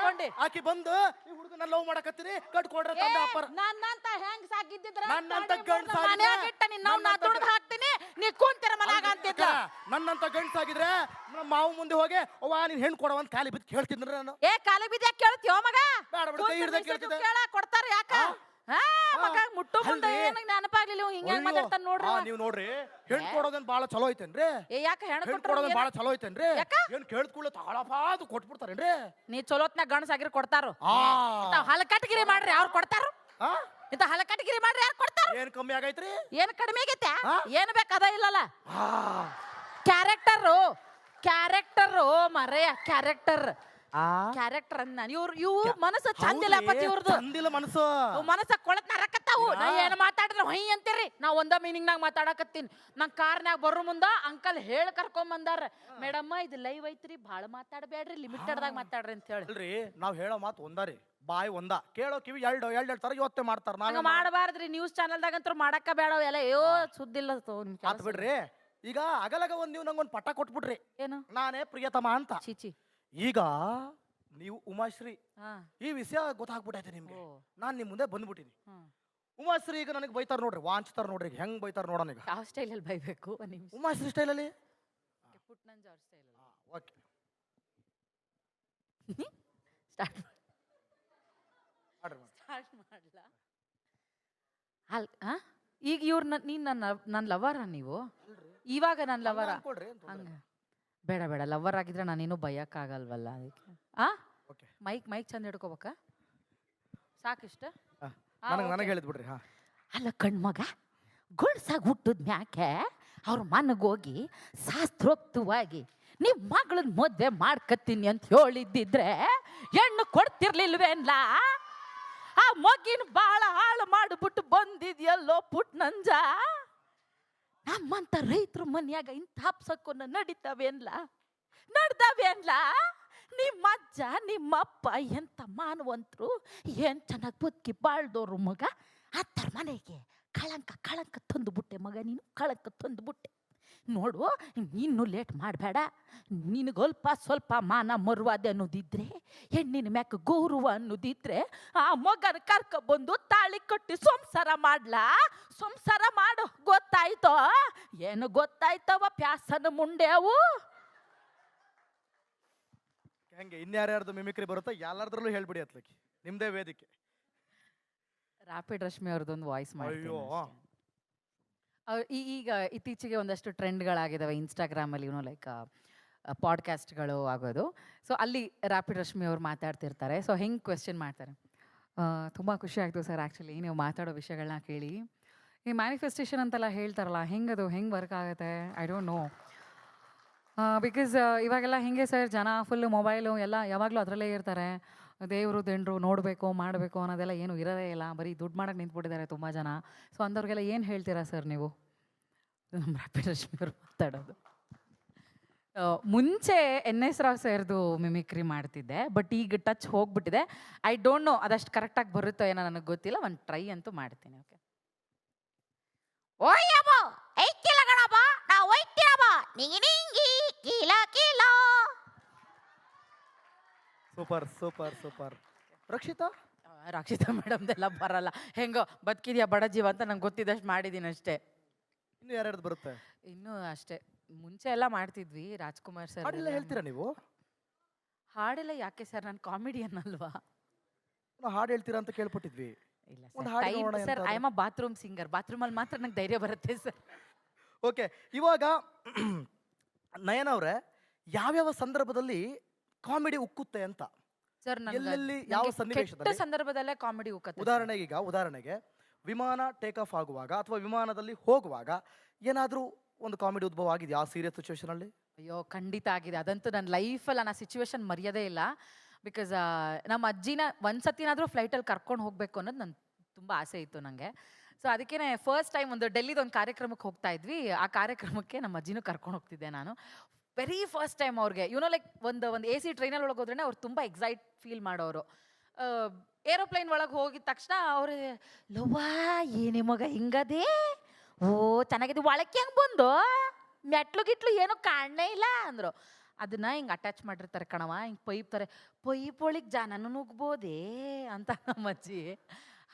ಆಕೆ ಬಂದು ಈ ಹುಡುಗನ ಲವ್ ಮಾಡಕತ್ತೀನಿ ಕಟ್ಕೊಡ್ರ ತಂದೆ ಅಪ್ಪರ. ನನ್ನಂತ ಹೆಂಗ್ ಸಾಗಿದ್ದಿದ್ರ ನನ್ನಂತ ಕಡಿಮೆ ಗಂಡ್ಸ್ ಬಂದು ಆಗಿದ್ರೆ, ಮನ್ಯಾಗ ನಾ ದುಡ್ದು ಹಾಕ್ತೀನಿ ನೀ ಕುಂತಿರ ಮನ್ಯಾಗ ಅಂತಿದ್ದ. ನನ್ನಂತ ಗಂಡ್ಸಾಗಿದ್ರೆ ನಮ್ಮ ಮಾವು ಮುಂದೆ ಹೋಗಿ ಅವ್ವ ನೀನ್ ಹೆಣ್ಣು ಕೊಡವಂತ ಕಾಲಿ ಬಿದ್ದು ಕೇಳ್ತಿದ್ರೆ ನಾನು. ಏ ಕಾಲಿ ಬಿದ್ದ ಕೇಳ್ತೀವ ಮಗ? ಬೇಡ ಬಿಡು, ಕೈ ಹಿಡ್ದೆ ಕೇಳ್ತಿದ್ದೆ. ಕೇಳ ಕೊಡ್ತಾರ ಯಾಕ? ಹಾ ಮಗ ಮುಟ್ಟು ಮುಂದೆ ಅಲ್ರಿ. ಏನಕ್ಕೆ ನೆನಪಾಗ್ಲಿಲ್ಲ ಇವ್ ಹಿಂಗ್ ಮಾತಾಡ್ತಾನ ನೋಡ್ರಿ ಅವ. ನೀವು ನೋಡ್ರಿ ಹೆಣ್ ಕೊಡೋದನ್ ಬಾಳ ಚಲೋ ಐತೇನ್ರಿ? ಏ ಯಾಕ ಹೆಣ ಹೆಣ್ಣು ಕೊಟ್ರ ಕೊಡೋದನ್ ಬಾಳ ಚಲೋ ಐತೇನ್ರಿ? ಯಾಕ? ಏನ್ ಕೇಳ್ದ್ಕೂಡ್ಲೆ ತಾಳಪ್ಪ ಅದು ಕೊಟ್ಬಿಡ್ತಾರೇನ್ರಿ? ನೀ ಚಲೋತ್ನಾಗ ಗಣಸಾಗಿರ್ ಕೊಡ್ತಾರು. ಆ. ಇಂತ ಹಲಕಟ್ಗಿರಿ ಮಾಡ್ರಿ ಅವ್ರು ಕೊಡ್ತಾರು? ಆ? ಇಂತ ಹಲಕಟ್ಗಿರಿ ಮಾಡ್ರಿ ಯಾರು ಕೊಡ್ತಾರು? ಏನ್ ಕಮ್ಮಿ ಆಗೈತ್ರಿ? ಏನ್ ಕಡಿಮೆ ಆಗೈತೆ? ಆ? ಏನ್ ಬೇಕ ಅದ ಇಲ್ಲಲ್ಲ? ಆ. ಕ್ಯಾರೆಕ್ಟರು ಕ್ಯಾರೆಕ್ಟರು ಮರೆಯ ಕ್ಯಾರೆಕ್ಟರ್. ಕ್ಯಾರೆಕ್ಟರ್ ಅನ್ನ. ನಾನು ಇವ್ರು ಇವು ಮನಸ್ಸು ಚಂದಿಲ್ಲ ಪತಿ ಇವ್ರದ್ದು ಚಂದಿಲ್ಲ ಮನಸ್ಸು. ಮನಸ್ಸ ಕೊಳತ್ ನರಕತ್ತಾವು. ನಾ ಏನು ಮಾತಾಡಿದ್ರೆ ಹೊಯ್ ಅಂತೀರಿ? ನಾ ಒಂದ ಮೀನಿಂಗ್ ನಾಗ ಮಾತಾಡಕತ್ತೀನಿ. ನಂಗೆ ಕಾರ್ನ್ಯಾಗ ಬರೋ ಮುಂದ ಅಂಕಲ್ ಹೇಳಿ ಕರ್ಕೊಂಡ್ ಬಂದಾರ. ಮೇಡಮ್ಮ ಇದು ಲೈವ್ ಐತ್ರಿ. ಭಾಳ ಮಾತಾಡಬೇಡ್ರಿ ಲಿಮಿಟೆಡ್ದಾಗ ಮಾತಾಡ್ರಿ ಅಂತ ಹೇಳಿ. ಅಲ್ರಿ ನಾವ್ ಹೇಳೋ ಮಾತು ಒಂದಾರಿ. ಬಾಯಿ ಒಂದ. ಕೇಳೋ ಕಿವಿ ಎರಡು ಎರಡು ಎರಡ್ ತರ ಯೋಚನೆ ಮಾಡ್ತಾರ. ನಾವ್ ಮಾಡಬಾರ್ದ್ರಿ. ನ್ಯೂಸ್ ಚಾನಲ್ದಾಗ ಅಂತೂ ಮಾಡಕ್ಕ ಬೇಡ ಎಲ್ಲ. ಅಯ್ಯೋ ಸುದ್ದಿಲ್ಲ. ಆತ್ ಬಿಡ್ರಿ. ಈಗ ಅಗಲಗ ಒಂದ್ ನೀವು ನಂಗೊಂದ್ ಪಟ್ಟ ಕೊಟ್ಬಿಡ್ರಿ ಏನು? ನಾನೇ ಪ್ರಿಯತಮ ಅಂತ. ಚೀಚಿ ಈಗ ನೀವು ಉಮಾಶ್ರೀ ಹಾ. ಈ ವಿಷಯ ಗೊತ್ತಾಗ್ಬಿಟ್ಟೈತೆ ನಿಮ್ಗೆ. ಓ. ನಾನ್ ನಿಮ್ ಮುಂದೆ ಬಂದ್ಬಿಟ್ಟಿನಿ ಹ್ಮ್ ಉಮಾಶ್ರೀ ಈಗ ನನಗೆ ಬೈತಾರ ನೋಡ್ರಿ ವಾಂಚ್ತಾರ ನೋಡ್ರಿ ಈಗ ಹೆಂಗ್ ಬೈತಾರ ನೋಡೋಣ ಈಗ. ಯಾವ ಸ್ಟೈಲಲ್ಲಿ ಬೈಬೇಕು ಒಂದ್ ನಿಮಿಷ. ಉಮಾಶ್ರೀ ಸ್ಟೈಲಲ್ಲಿ? ಪುಟ್ನಂಜ ಅವ್ರ ಸ್ಟೈಲಲ್ಲಿ. ಓಕೆ. ಸ್ಟಾರ್ಟ್ ಮಾಡ್ರಿ. ಸ್ಟಾರ್ಟ್ ಮಾಡ್ಲಾ? ಅಲ್ ಆ? ಈಗ ಇವ್ರ ನೀನ್ ನನ್ನ ನನ್ನ ಲವರ ನೀವು? ಇವಾಗ ನನ್ನ ಲವರ? ಹಂಗ. ಬೇಡ ಬೇಡ. ಲವರ್ ಆಗಿದ್ರೆ ನಾನೇನು ಭಯಕ್ಕಾಗಲ್ವಲ್ಲ ಅದಕ್ಕೆ. ಆ? ಓಕೆ ಮೈಕ್ ಮೈಕ್ ಚಂದ ಹಿಡ್ಕೋಬೇಕಾ? ಸಾಕಿಷ್ಟ? ನನಗೆ ನನಗ್ ಹೇಳಿದ್ ಬಿಡ್ರಿ ಹಾ. ಅಲ್ಲ ಕಣ್ಮಗ ಗುಡ್ಸಾಗ ಹುಟ್ಟದ್ ಮ್ಯಾಕೆ ಅವ್ರ ಮನಗೋಗಿ ಶಾಸ್ತ್ರೋಕ್ತವಾಗಿ ನಿಮ್ಮ ಮಗಳನ್ನ ಮದ್ವೆ ಮಾಡ್ಕತ್ತೀನಿ ಅಂತ ಹೇಳಿದ್ದಿದ್ರೆ ಹೆಣ್ಣು ಕೊಡ್ತಿರ್ಲಿಲ್ವೇನ್ಲ? ಆ ಮಗಿನ ಬಾಳ ಹಾಳು ಮಾಡಿಬಿಟ್ಟು ಬಂದಿದ್ಯಲ್ಲೋ ಪುಟ್ನಂಜ? ನಮ್ಮಂತ ರೈತರ ಮನ್ಯಾಗ ಇಂಥ ಹಪ್ಸಕ್ಕೋನ ನಡೀತಾವೇನ್ಲ ನಡ್ದಾವೇನ್ಲ ನಿಮ್ಮ ಅಜ್ಜ ನಿಮ್ಮಪ್ಪ ಎಂತ ಮಾನವಂತರು, ಏನ್ ಚೆನ್ನಾಗಿ ಬದುಕಿ ಬಾಳ್ದೋರು ಮಗ? ಅತ್ತರ ಮನೆಗೆ ಕಳಂಕ ಕಳಂಕ ತಂದು ಬಿಟ್ಟೆ ಮಗ ನೀನು, ಕಳಂಕ ತಂದು ಬಿಟ್ಟೆ ನೋಡು ನೀನು ಲೇಟ್ ಮಾಡಬೇಡ. ನಿನಗಲ್ಪ ಸ್ವಲ್ಪ ಮಾನ ಮರುವಾದೆ ಅನ್ನೋದಿದ್ರೆ ಹೆಣ್ಣಿನ ಮ್ಯಾಕ ಗೌರವ ಅನ್ನೋದಿದ್ರೆ ಆ ಮಗನ ಕರ್ಕ ಬಂದು ತಾಳಿ ಕಟ್ಟಿ ಸಂಸಾರ ಮಾಡ್ಲಾ? ಸಂಸಾರ ಮಾಡು ಗೊತ್ತಾಯ್ತೋ? ಏನು ಗೊತ್ತಾಯ್ತವ ಪ್ಯಾಸನ ಮುಂಡೆ ಅವು? ಹೆಂಗೆ ಇನ್ಯಾರ್ಯಾರ್ದು ಮಿಮಿಕ್ರಿ ಬರುತ್ತೋ ಎಲ್ಲರದ್ರಲ್ಲೂ ಹೇಳ್ಬಿಡಿ ಅತ್ಲಕ್ಕೆ ನಿಮ್ದೇ ವೇದಿಕೆ. ರಾಪಿಡ್ ರಶ್ಮಿ ಅವ್ರದ್ದೊಂದು ವಾಯ್ಸ್ ಅಯ್ಯೋ. ಈಗ ಇತ್ತೀಚೆಗೆ ಒಂದಷ್ಟು ಟ್ರೆಂಡ್ಗಳಾಗಿದ್ದಾವೆ ಇನ್ಸ್ಟಾಗ್ರಾಮಲ್ಲಿ ಇವನು ಲೈಕ್ ಪಾಡ್ಕಾಸ್ಟ್ಗಳು ಆಗೋದು. ಸೊ ಅಲ್ಲಿ ರ್ಯಾಪಿಡ್ ರಶ್ಮಿ ಅವ್ರು ಮಾತಾಡ್ತಿರ್ತಾರೆ. ಸೊ ಹೆಂಗೆ ಕ್ವೆಶ್ಚನ್ ಮಾಡ್ತಾರೆ? ತುಂಬ ಖುಷಿ ಆಯಿತು ಸರ್ ಆ್ಯಕ್ಚುಲಿ ನೀವು ಮಾತಾಡೋ ವಿಷಯಗಳನ್ನ ಕೇಳಿ. ಈ ಮ್ಯಾನಿಫೆಸ್ಟೇಷನ್ ಅಂತೆಲ್ಲ ಹೇಳ್ತಾರಲ್ಲ, ಹೆಂಗದು, ಹೆಂಗೆ ವರ್ಕ್ ಆಗುತ್ತೆ? ಐ ಡೋಂಟ್ ನೋ ಬಿಕಾಸ್ ಇವಾಗೆಲ್ಲ ಹೆಂಗೆ ಸರ್, ಜನ ಫುಲ್ ಮೊಬೈಲು ಎಲ್ಲ ಯಾವಾಗಲೂ ಅದರಲ್ಲೇ ಇರ್ತಾರೆ. ದೇವರು ದಂಡ್ರು ನೋಡಬೇಕು, ಮಾಡಬೇಕು ಅನ್ನೋದೆಲ್ಲ ಏನು ಇರೋದೇ ಇಲ್ಲ. ಬರೀ ದುಡ್ಡು ಮಾಡಕ್ಕೆ ನಿಂತ್ಬಿಟ್ಟಿದ್ದಾರೆ ತುಂಬ ಜನ. ಸೊ ಅಂಥವ್ರಿಗೆಲ್ಲ ಏನು ಹೇಳ್ತೀರಾ ಸರ್ ನೀವು? ನಮ್ಮ ರಾಪಿಡ್ ರಶ್ಮಿ ಅವರು ಮಾತಾಡೋದು. ಮುಂಚೆ ಎನ್ ಎಸ್ ರಾವ್ ಸರ್ದು ಮಿಮಿಕ್ರಿ ಮಾಡ್ತಿದ್ದೆ ಬಟ್ ಈಗ ಟಚ್ ಹೋಗ್ಬಿಟ್ಟಿದೆ. ಐ ಡೋಂಟ್ ನೋ ಅದಷ್ಟು ಕರೆಕ್ಟಾಗಿ ಬರುತ್ತೋ ಏನೋ ನನಗೆ ಗೊತ್ತಿಲ್ಲ, ಒಂದು ಟ್ರೈ ಅಂತೂ ಮಾಡ್ತೀನಿ ಓಕೆ ಓಯ್ಯಬ್ಬ ಐಕ್ಕಿಲ್ಲ ಗಣಪ ನಾ ಒಯ್ತೀನಬ್ಬ ನಿಂಗಿ ನಿಂಗಿ ಕೀಲಾಕಿ ಕೀಲ super super super. Rakshita? Rakshita ಮೇಡಮ್ದೆಲ್ಲ ಬರಲ್ಲ. ಹೆಂಗೋ ಬದುಕಿದ್ಯಾ ಬಡ ಜೀವ ಅಂತ ನಂಗೆ ಗೊತ್ತಿದ್ದಷ್ಟು ಮಾಡಿದ್ದೀನಿ ಅಷ್ಟೇ. ಇನ್ನು ಯಾರ್ಯಾರ್ದು ಬರುತ್ತೆ? ಇನ್ನು ಅಷ್ಟೇ. ಮುಂಚೆ ಎಲ್ಲ ಮಾಡ್ತಿದ್ವಿ ರಾಜ್ಕುಮಾರ್ ಸರ್ ಹಾಡೆಲ್ಲ ಹೇಳ್ತೀರಾ ನೀವು? ಹಾಡೆಲ್ಲ ಯಾಕೆ ಸರ್? ನಾನು ಕಾಮಿಡಿಯನ್ ಅಲ್ವಾ? ನಾವು ಹಾಡು ಹೇಳ್ತೀರಾ ಅಂತ ಕೇಳ್ಪಟ್ಟಿದ್ವಿ. ಇಲ್ಲ ಒಂದ್ ಸರ್ ನೋಡೋಣ sir I am a bathroom singer. ಬಾತ್ರೂಮಲ್ಲಿ ಮಾತ್ರ ನಂಗೆ ಧೈರ್ಯ ಬರುತ್ತೆ ಸರ್. ಓಕೆ ಇವಾಗ ನಯನ ಅವ್ರೆ ಯಾವ್ಯಾವ ಸಂದರ್ಭದಲ್ಲಿ ಕಾಮಿಡಿ ಉಕ್ಕುತ್ತೆ ಅಂತ. ಸರ್ ಎಲ್ಲೆಲ್ಲಿ, ಯಾವ ಕೆಟ್ಟ ಸನ್ನಿವೇಶದಲ್ಲಿ? ಸಂದರ್ಭದಲ್ಲೇ ಕಾಮಿಡಿ ಉಕ್ಕತ್ತೆ ಉದಾಹರಣೆಗೆ ಈಗ ಉದಾಹರಣೆಗೆ ವಿಮಾನ ಟೇಕ್ ಆಫ್ ಆಗುವಾಗ ಅಥವಾ ವಿಮಾನದಲ್ಲಿ ಹೋಗುವಾಗ ಏನಾದರೂ ಒಂದು ಕಾಮಿಡಿ ಉದ್ಭವ ಆಗಿದೆ ಆ ಸೀರಿಯಸ್ ಸಿಚುವೇಶನ್ ಅಲ್ಲಿ? ಅಯ್ಯೋ ಖಂಡಿತ ಆಗಿದೆ. ಅದಂತೂ ನನ್ನ ಲೈಫಲ್ಲಿ ನಾನು ಸಿಚುವೇಶನ್ ಮರೆಯೋದೇ ಇಲ್ಲ. ಬಿಕಾಸ್ ನಮ್ಮ ಅಜ್ಜಿನ ಒಂದ್ಸತಿನಾದರೂ ಫ್ಲೈಟಲ್ಲಿ ಕರ್ಕೊಂಡು ಹೋಗಬೇಕು ಅನ್ನೋದು ನನ್ನ ತುಂಬ ಆಸೆ ಇತ್ತು ನನಗೆ ಸೊ ಅದಕ್ಕೆ ಫಸ್ಟ್ ಟೈಮ್ ಒಂದು ಡೆಲ್ಲಿದ ಒಂದು ಕಾರ್ಯಕ್ರಮಕ್ಕೆ ಹೋಗ್ತಾ ಇದ್ವಿ. ಆ ಕಾರ್ಯಕ್ರಮಕ್ಕೆ ನಮ್ಮ ಅಜ್ಜಿನೂ ಕರ್ಕೊಂಡು ಹೋಗ್ತಿದ್ದೆ ನಾನು. ವೆರಿ ಫಸ್ಟ್ ಟೈಮ್ ಅವ್ರಿಗೆ. ಯುನೋ ಲೈಕ್ ಒಂದು ಒಂದು ಎ ಸಿ ಟ್ರೈನಲ್ಲಿ ಒಳಗೆ ಹೋದ್ರೆ ಅವ್ರು ತುಂಬ ಎಕ್ಸೈಟ್ ಫೀಲ್ ಮಾಡೋರು. ಏರೋಪ್ಲೇನ್ ಒಳಗೆ ಹೋಗಿದ ತಕ್ಷಣ ಅವ್ರು, ಲವ್ವಾ ಏನೇ ಮಗ ಹಿಂಗದೆ? ಓ, ಚೆನ್ನಾಗಿದೆ. ಒಳಕ್ಕೆ ಹೆಂಗೆ ಬಂದು? ಮೆಟ್ಲು ಗಿಟ್ಲು ಏನೂ ಕಾಣನೇ ಇಲ್ಲ ಅಂದರು. ಅದನ್ನ ಹಿಂಗೆ ಅಟ್ಯಾಚ್ ಮಾಡಿರ್ತಾರೆ ಕಣವ ಹಿಂಗೆ ಪೈಪ್ ತಾರೆ ಪೈಪ್ ಒಳಗೆ ಜನನು ನುಗ್ಬೋದೇ? ಅಂತ ನಮ್ಮ ಅಜ್ಜಿ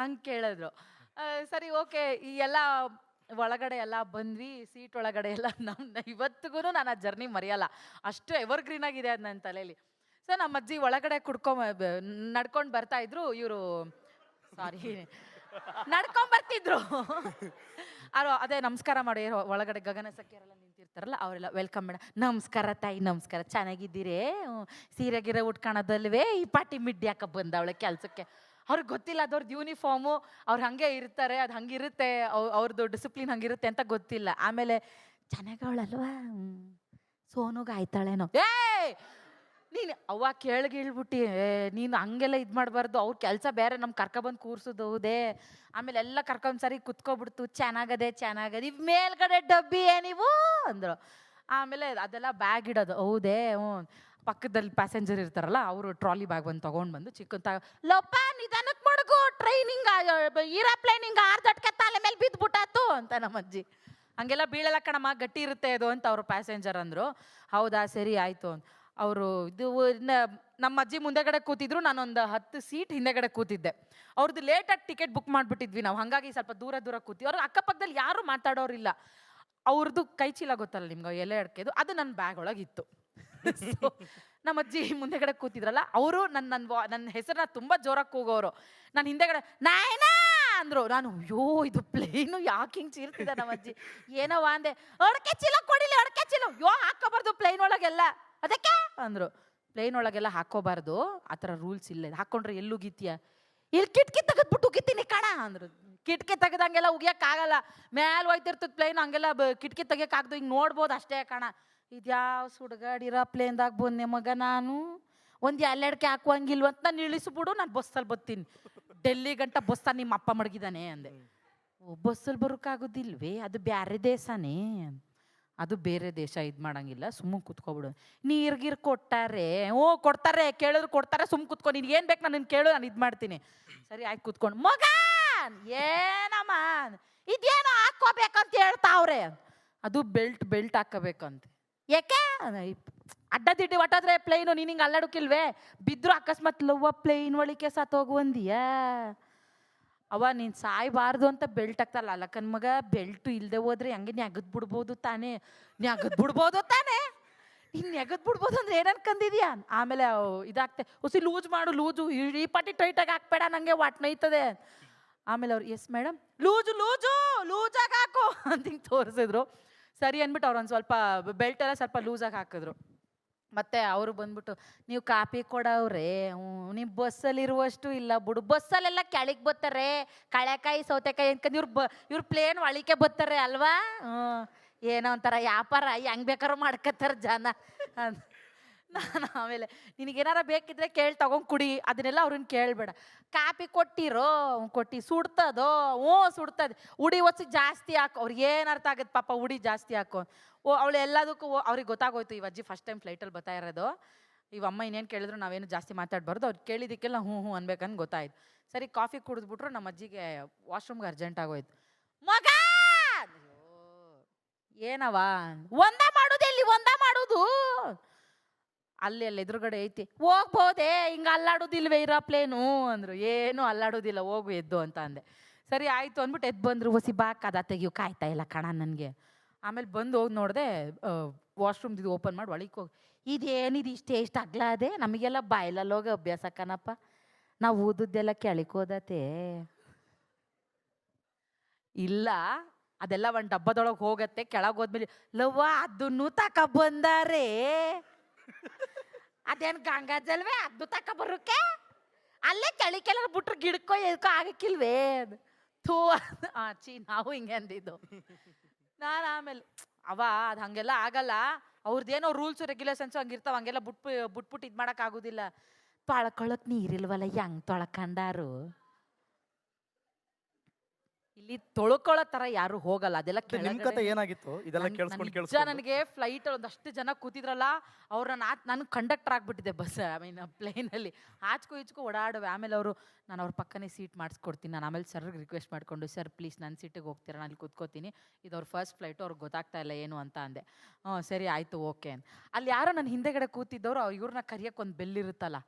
ಹಂಗೆ ಕೇಳಿದ್ರು. ಸರಿ, ಓಕೆ. ಈ ಎಲ್ಲ ಒಳಗಡೆ ಎಲ್ಲ ಬಂದ್ವಿ ಸೀಟ್ ಒಳಗಡೆ ಎಲ್ಲ ನಮ್ಮ ಇವತ್ತಿಗೂ ನಾನು ಆ ಜರ್ನಿ ಮರೆಯಲ್ಲ. ಅಷ್ಟು ಎವರ್ಗ್ರೀನ್ ಆಗಿದೆ ಅದು ನನ್ನ ತಲೆಯಲ್ಲಿ ಸೊ ನಮ್ಮ ಅಜ್ಜಿ ಒಳಗಡೆ ಕುಡ್ಕೊ ನಡ್ಕೊಂಡು ಬರ್ತಾ ಇದ್ರು, ಇವರು ಸಾರಿ ನಡ್ಕೊಂಡ್ ಬರ್ತಿದ್ರು. ಅರೋ, ಅದೇ ನಮಸ್ಕಾರ ಮಾಡಿ ಒಳಗಡೆ ಗಗನ ಸಖ್ಯರೆಲ್ಲ ನಿಂತಿರ್ತಾರಲ್ಲ, ಅವರೆಲ್ಲ ವೆಲ್ಕಮ್ ಮೇಡಮ್ ನಮಸ್ಕಾರ ತಾಯಿ, ನಮಸ್ಕಾರ. ಚೆನ್ನಾಗಿದ್ದೀರೇ. ಸೀರೆ, ಗಿರೆ ಉಟ್ಕೊಳೋದಲ್ವೇ? ಈ ಪಾಟಿ ಮಿಡ್ಡಿ ಯಾಕ ಬಂದವಳೆ ಕೆಲ್ಸಕ್ಕೆ. ಅವ್ರಿಗೆ ಗೊತ್ತಿಲ್ಲ ಅದವ್ರದ್ದು ಯೂನಿಫಾರ್ಮು ಅವ್ರು ಹಾಗೆ ಇರ್ತಾರೆ, ಅದು ಹಂಗಿರುತ್ತೆ, ಅವ್- ಅವ್ರದ್ದು ಡಿಸಿಪ್ಲಿನ್ ಹಂಗಿರುತ್ತೆ ಅಂತ ಗೊತ್ತಿಲ್ಲ. ಆಮೇಲೆ ಚೆನ್ನಾಗವಳಲ್ವಾ ಸೋನುಗ ಆಯ್ತಾಳೇನೋ. ಏ ನೀನು ಅವ್ವ ಕೇಳಿಗೆ ಇಳ್ಬಿಟ್ಟು ನೀನು ಹಂಗೆಲ್ಲ ಇದು ಮಾಡಬಾರ್ದು, ಅವ್ರ ಕೆಲಸ ಬೇರೆ ನಮ್ಮ ಕರ್ಕೊಬಂದು ಕೂರ್ಸೋದು ಹೌದೇ? ಆಮೇಲೆ ಎಲ್ಲ ಕರ್ಕೊಂಡ್ ಸರಿ ಕುತ್ಕೊಬಿಡ್ತು ಚೆನ್ನಾಗದೆ ಚೆನ್ನಾಗದೆ ಇವ್ ಮೇಲ್ಗಡೆ ಡಬ್ಬಿ ನೀವು? ಅಂದರು. ಆಮೇಲೆ ಅದೆಲ್ಲ ಬ್ಯಾಗ್ ಇಡೋದು, ಹೌದೇ? ಹ್ಞೂ ಪಕ್ಕದಲ್ಲಿ ಪ್ಯಾಸೆಂಜರ್ ಇರ್ತಾರಲ್ಲ, ಅವರು ಟ್ರಾಲಿ ಬ್ಯಾಗ್ ಒಂದು ತೊಗೊಂಡು ಬಂದು ಚಿಕ್ಕ ಲಪ್ಪ ಲೋಪ ನಿಧಾನಕ್ಕೆ ಮಡಗು ಟ್ರೈನಿಂಗ್ ಏರೋಪ್ಲೇನಿಂಗ್ ಆರ್ದಟ್ಕೆ ತಲೆ ಮೇಲೆ ಬಿದ್ದುಬಿಟ್ಟಾತು ಅಂತ ನಮ್ಮ ಅಜ್ಜಿ. ಹಂಗೆಲ್ಲ ಬೀಳಲ್ಲ ಕಣಮ್ಮ, ಗಟ್ಟಿ ಇರುತ್ತೆ ಅದು, ಅಂತ ಅವ್ರು ಪ್ಯಾಸೆಂಜರ್ ಅಂದರು. ಹೌದಾ, ಸರಿ ಆಯಿತು ಅವರು ಇದು ನಮ್ಮ ಅಜ್ಜಿ ಮುಂದೆಗಡೆ ಕೂತಿದ್ರು, ನಾನೊಂದು ಹತ್ತು ಸೀಟ್ ಹಿಂದೆಗಡೆ ಕೂತಿದ್ದೆ. ಅವ್ರದ್ದು ಲೇಟಾಗಿ ಟಿಕೆಟ್ ಬುಕ್ ಮಾಡಿಬಿಟ್ಟಿದ್ವಿ ನಾವು, ಹಾಗಾಗಿ ಸ್ವಲ್ಪ ದೂರ ದೂರ ಕೂತಿ ಅವ್ರ ಅಕ್ಕಪಕ್ಕದಲ್ಲಿ ಯಾರು ಮಾತಾಡೋರಿಲ್ಲ. ಅವ್ರದ್ದು ಕೈ ಚೀಲ ಗೊತ್ತಲ್ಲ ನಿಮ್ಗೆ, ಎಲೆ ಅಡ್ಕೆದು, ಅದು ನನ್ನ ಬ್ಯಾಗ್ ಒಳಗಿತ್ತು. ನಮ್ಮ ಅಜ್ಜಿ ಮುಂದೆಗಡೆ ಕೂತಿದ್ರಲ್ಲ, ಅವರು ನನ್ನ ನನ್ನ ನನ್ನ ಹೆಸರನ್ನ ತುಂಬಾ ಜೋರಾಗಿ ಕೂಗೋರು. ನಾನು ಹಿಂದೆಗಡೆ ನಾಯನಾ! ಅಂದ್ರು. ನಾನು, ಅಯ್ಯೋ, ಇದು ಪ್ಲೇನು ಯಾಕೆ ಹಿಂಗೆ ಚೀರ್ತಿದ್ದ ನಮ್ಮ ಅಜ್ಜಿ? ಏನವ ಅಂದೆ. ಅಡಕೆ ಚೀಲ ಕೊಡಿಲಿ, ಅಡಕೆ ಚೀಲ. ಅಯ್ಯೋ ಹಾಕೋಬಾರ್ದು ಪ್ಲೇನ್ ಒಳಗೆಲ್ಲ. ಅದಕ್ಕೆ? ಅಂದ್ರು. ಪ್ಲೇನ್ ಒಳಗೆಲ್ಲ ಹಾಕೋಬಾರ್ದು ಆ ಥರ ರೂಲ್ಸ್ ಇಲ್ಲ. ಹಾಕೊಂಡ್ರೆ ಎಲ್ಲಿ ಉಗಿತೀಯ ಇಲ್ಲಿ ಕಿಟಕಿ ತೆಗೆದ್ಬಿಟ್ಟು ಉಗಿತೀನಿ ಕಣ. ಅಂದ್ರು. ಕಿಟಕಿ ತೆಗೆದಂಗೆಲ್ಲ ಉಗಿಯಕ್ಕಾಗಲ್ಲ ಮೇಲೆ ಹೋಯ್ತಿರ್ತದ ಪ್ಲೇನ್ ಹಂಗೆಲ್ಲ ಕಿಟಕಿ ತೆಗಿಯಕ್ಕಾಗ್ದು ಹಿಂಗೆ ನೋಡ್ಬೋದು ಅಷ್ಟೇ ಕಣ. ಇದ್ಯಾವ ಸುಡ್ಗಾಡಿರೋ ಪ್ಲೇನ್ದಾಗ ಬಂದೆ ಮಗ ನಾನು? ಒಂದು ಎಲ್ಲೆಡ್ಕೆ ಹಾಕುವಂಗಿಲ್ವ ಅಂತ ನಾನು ಇಳಿಸ್ಬಿಡು ನಾನು ಬಸ್ಸಲ್ಲಿ ಬರ್ತೀನಿ ಡೆಲ್ಲಿ ಗಂಟ ಬಸ್ಸ ನಿಮ್ಮ ಅಪ್ಪ ಮಡಗಿದಾನೆ ಅಂದೆ. ಓ ಬಸ್ಸಲ್ಲಿ ಬರೋಕ್ಕಾಗೋದಿಲ್ವೇ ಅದು ಬೇರೆ ದೇಶನೇ. ಅದು ಬೇರೆ ದೇಶ ಇದು ಮಾಡಂಗಿಲ್ಲ ಸುಮ್ಮನೆ ಕುತ್ಕೊಬಿಡು. ನೀರ್ಗಿರ್ ಕೊಟ್ಟಾರೆ, ಓ, ಕೊಡ್ತಾರೆ, ಕೇಳಿದ್ರು ಕೊಡ್ತಾರೆ ಸುಮ್ಮನೆ ಕುತ್ಕೊ. ನೀನು ಏನು ಬೇಕು ನಾನು ಕೇಳು, ನಾನು ಇದು ಮಾಡ್ತೀನಿ. ಸರಿ, ಆಯ್ತು ಕುತ್ಕೊಂಡು. ಮಗ ಏನಮ್ಮ? ಇದೇನೋ ಹಾಕ್ಕೋಬೇಕಂತ ಹೇಳ್ತಾವ್ರೆ. ಅದು ಬೆಲ್ಟ್ ಬೆಲ್ಟ್ ಹಾಕೋಬೇಕಂತೆ. ಯಾಕೆ? ಅಡ್ಡ ದಿಡ್ಡಿ ಒಟ್ಟಾದ್ರೆ ಪ್ಲೇನು ನೀನು ಹಿಂಗೆ ಅಲ್ಲಾಡೋಕ್ಕಿಲ್ವೇ ಬಿದ್ರು ಅಕಸ್ಮಾತ್ ಲವ್ವ ಪ್ಲೇನ್ ಒಳಿಕೆ ಸತ್ತೋಗುವಂದಿಯಾ ಅವ ನೀನು ಸಾಯ್ಬಾರ್ದು ಅಂತ ಬೆಲ್ಟ್ ಹಾಕ್ತಲ್ಲ ಅಲ್ಲಕ್ಕನ ಮಗ ಬೆಲ್ಟು ಇಲ್ಲದೆ ಹೋದ್ರೆ ಹಂಗೆ ನೆಗದ್ ಬಿಡ್ಬೋದು ತಾನೇ? ನೆಗದ್ ಬಿಡ್ಬೋದು ತಾನೇ? ನೀನು ನೆಗದ್ ಬಿಡ್ಬೋದು ಅಂದ್ರೆ ಏನು ಅನ್ಕಂದಿದ್ಯಾ? ಆಮೇಲೆ ಇದಾಗ್ತೆ, ಉಸಿ ಲೂಸ್ ಮಾಡು, ಲೂಜು ಈ ಪಟ್ಟಿ ಟೈಟಾಗಿ ಹಾಕ್ಬೇಡ ನನಗೆ ವಾಟ್ ನೈತದೆ ಆಮೇಲೆ ಅವ್ರು ಎಸ್ ಮೇಡಮ್ ಲೂಜು ಲೂಜು, ಲೂಜಾಗಿ ಹಾಕು. ಅಂತ ಹಿಂಗೆ ತೋರಿಸಿದ್ರು. ಸರಿ ಅಂದ್ಬಿಟ್ಟು ಅವ್ರು ಒಂದು ಸ್ವಲ್ಪ ಬೆಲ್ಟ್ ಎಲ್ಲ ಸ್ವಲ್ಪ ಲೂಸಾಗಿ ಹಾಕಿದ್ರು. ಮತ್ತೆ ಅವರು ಬಂದ್ಬಿಟ್ಟು, ನೀವು ಕಾಪಿ ಕೊಡವ್ರೆ ನೀವು ಬಸ್ಸಲ್ಲಿರುವಷ್ಟು ಇಲ್ಲ ಬಿಡು. ಬಸ್ಸಲ್ಲೆಲ್ಲ ಕೆಳಗೆ ಬರ್ತಾರೆ. ಕಳೆಕಾಯಿ, ಸೌತೆಕಾಯಿ ಅನ್ಕೊಂಡು ಇವ್ರು ಬ, ಇವ್ರು ಪ್ಲೇನ್ ಒಳಿಕೆ ಬರ್ತಾರೆ ಅಲ್ವಾ? ಏನೋ ಒಂಥರ ವ್ಯಾಪಾರ, ಹೆಂಗ್ ಬೇಕಾದ್ರೂ ಮಾಡ್ಕೋತಾರೆ ಜನ ಅಂತ. ನಾನು ಆಮೇಲೆ ನಿನಗೇನಾರ ಬೇಕಿದ್ರೆ ಕೇಳಿ, ತಗೊಂಡ್ ಕುಡಿ, ಅದನ್ನೆಲ್ಲ ಅವ್ರನ್ನ ಕೇಳಬೇಡ. ಕಾಪಿ ಕೊಟ್ಟಿರೋ ಕೊಟ್ಟಿ ಸುಡ್ತದೋ, ಹ್ಞೂ ಸುಡ್ತದೆ. ಉಡಿ ಒಸಿ ಜಾಸ್ತಿ ಹಾಕು ಅವ್ರಿಗೆ ಏನು ಅರ್ಥ ಆಗುತ್ತೆ ಪಾಪ ಉಡಿ ಜಾಸ್ತಿ ಹಾಕು. ಓ, ಅವಳು ಎಲ್ಲದಕ್ಕೂ, ಓ- ಅವ್ರಿಗೆ ಗೊತ್ತಾಗೋಯ್ತು, ಈ ಅಜ್ಜಿ ಫಸ್ಟ್ ಟೈಮ್ ಫ್ಲೈಟಲ್ಲಿ ಬರ್ತಾ ಇರೋದು. ಇವ ಅಮ್ಮ ಇನ್ನೇನು ಕೇಳಿದ್ರು ನಾವೇನು ಜಾಸ್ತಿ ಮಾತಾಡಬಾರ್ದು, ಅವ್ರು ಕೇಳಿದ್ದಕ್ಕೆಲ್ಲ ಹ್ಞೂ ಹ್ಞೂ ಅನ್ಬೇಕಂತ ಗೊತ್ತಾಯ್ತು. ಸರಿ, ಕಾಫಿ ಕುಡಿದ್ಬಿಟ್ರು ನಮ್ಮ ಅಜ್ಜಿಗೆ ವಾಶ್ರೂಮ್ಗೆ ಅರ್ಜೆಂಟ್ ಆಗೋಯ್ತು. ಮಗ! ಏನವಾ? ಒಂದ ಮಾಡೋದು ಎಲ್ಲಿ ಒಂದ ಮಾಡೋದು? ಅಲ್ಲಿ ಅಲ್ಲಿ ಎದುರುಗಡೆ ಐತಿ, ಹೋಗ್ಬೋದೆ, ಹಿಂಗೆ ಅಲ್ಲಾಡೋದಿಲ್ವೇ ಇರೋ ಪ್ಲೇನು ಅಂದ್ರು, ಏನು ಅಲ್ಲಾಡೋದಿಲ್ಲ, ಹೋಗು, ಎದ್ದು ಅಂತ ಅಂದೆ. ಸರಿ, ಆಯ್ತು ಅಂದ್ಬಿಟ್ಟು ಎದ್ದು ಬಂದ್ರು ಹೊಸಿ ಬಾಕ್ ಅದ ತೆಗಿಯು, ಕಾಯ್ತಾ ಇಲ್ಲ ಕಣ ನನಗೆ. ಆಮೇಲೆ ಬಂದು ಹೋಗಿ ನೋಡಿದೆ ವಾಶ್ರೂಮ್ ಇದು ಓಪನ್ ಮಾಡಿ ಒಳಗೆ ಹೋಗಿ ಇದೇನಿದು ಇಷ್ಟೇ, ಇಷ್ಟ ಅಗ್ಲ ನಮಗೆಲ್ಲ ಬಾಯ್ಲಲ್ಲಿ ಹೋಗಿ ಅಭ್ಯಾಸ ಕಣಪ್ಪ. ನಾವು ಓದದ್ದೆಲ್ಲ ಕೆಳಕೋದತೆ ಇಲ್ಲ, ಅದೆಲ್ಲ ಒಂದು ಡಬ್ಬದೊಳಗೆ ಹೋಗತ್ತೆ, ಕೆಳಗೆ ಹೋದ್ಮೇಲೆ, ಲವ್ವ, ಅದನ್ನು ತಕ ಬಂದಾರೆ. ಅದೇನು ಗಂಗಾಜಲ್ವೇ? ಅದು ತಕ ಬರೋಕೆ? ಅಲ್ಲೇ ಕೆಳ ಬಿಟ್ರು ಗಿಡಕ್ಕೋ, ಎದಕ್ಕೋ ಆಗಕ್ಕಿಲ್ವೇ ಅದು. ಥೂ ಚೀ ನಾವು ಹಿಂಗೆ ಅಂದಿದ್ದು. ನಾನು ಆಮೇಲೆ ಅವ ಅದು ಹಂಗೆಲ್ಲ ಆಗಲ್ಲ. ಅವ್ರದ್ದೇನೋ ರೂಲ್ಸ್ ರೆಗ್ಯುಲೇಷನ್ಸ್ ಹಂಗಿರ್ತಾವ, ಹಂಗೆಲ್ಲ ಬಿಟ್ಬು ಬಿಟ್ಬಿಟ್ಟು ಇದು ಮಾಡೋಕ್ಕಾಗೋದಿಲ್ಲ ತೊಳ್ಕೊಳಕ್ ನೀರಿಲ್ವಲ್ಲ, ಹೆಂಗ್ ತೊಳ್ಕಂಡಾರು? ಇಲ್ಲಿ ತೊಳ್ಕೊಳ್ಳೋ ತರ ಯಾರು ಹೋಗಲ್ಲ. ಅದೆಲ್ಲ ನಿಮ್ ಕತೆ ಏನಾಗಿತ್ತು? ಇದೆಲ್ಲ ಕೇಳಿಸ್ಕೊಂಡು ನಿಜ ಕೇಳಿಸ್ಕೊಂಡು. ನನಗೆ ಫ್ಲೈಟ್ ಒಂದಷ್ಟು ಜನ ಕೂತಿದ್ರಲ್ಲ ಅವ್ರನ್ನ ನಾ ನಾನು ಕಂಡಕ್ಟರ್ ಆಗ್ಬಿಟ್ಟಿದೆ ಬಸ್ ಐ ಮೀನ್ ಪ್ಲೇನಲ್ಲಿ ಆಚ್ಕೋ ಈಚ್ಕೋ ಓಡಾಡುವೆ. ಆಮೇಲೆ ಅವರು ನಾನು ಅವ್ರ ಪಕ್ಕನೇ ಸೀಟ್ ಮಾಡಿಸ್ಕೊಡ್ತೀನಿ. ನಾನು ಆಮೇಲೆ ಸರ್ಗೆ ರಿಕ್ವೆಸ್ಟ್ ಮಾಡಿಕೊಂಡು ಸರ್ ಪ್ಲೀಸ್ ನನ್ನ ಸೀಟಿಗೆ ಹೋಗ್ತೀರಾ? ನಾನು ಅಲ್ಲಿ ಕೂತ್ಕೋತೀನಿ. ಇದು ಅವ್ರ ಫಸ್ಟ್ ಫ್ಲೈಟು ಅವ್ರಿಗೆ ಗೊತ್ತಾಗ್ತಾ ಇಲ್ಲ ಏನು ಅಂತ ಅಂದೆ. ಹ್ಞೂ ಸರಿ ಆಯಿತು ಓಕೆ ಅಲ್ಲಿ ಯಾರೋ ನನ್ನ ಹಿಂದೆಗಡೆ ಕೂತಿದ್ದವರು ಇವ್ರನ್ನ ಕರಿಯೋಕೆ ಒಂದು ಬೆಲ್ ಇರುತ್ತಲ್ಲ.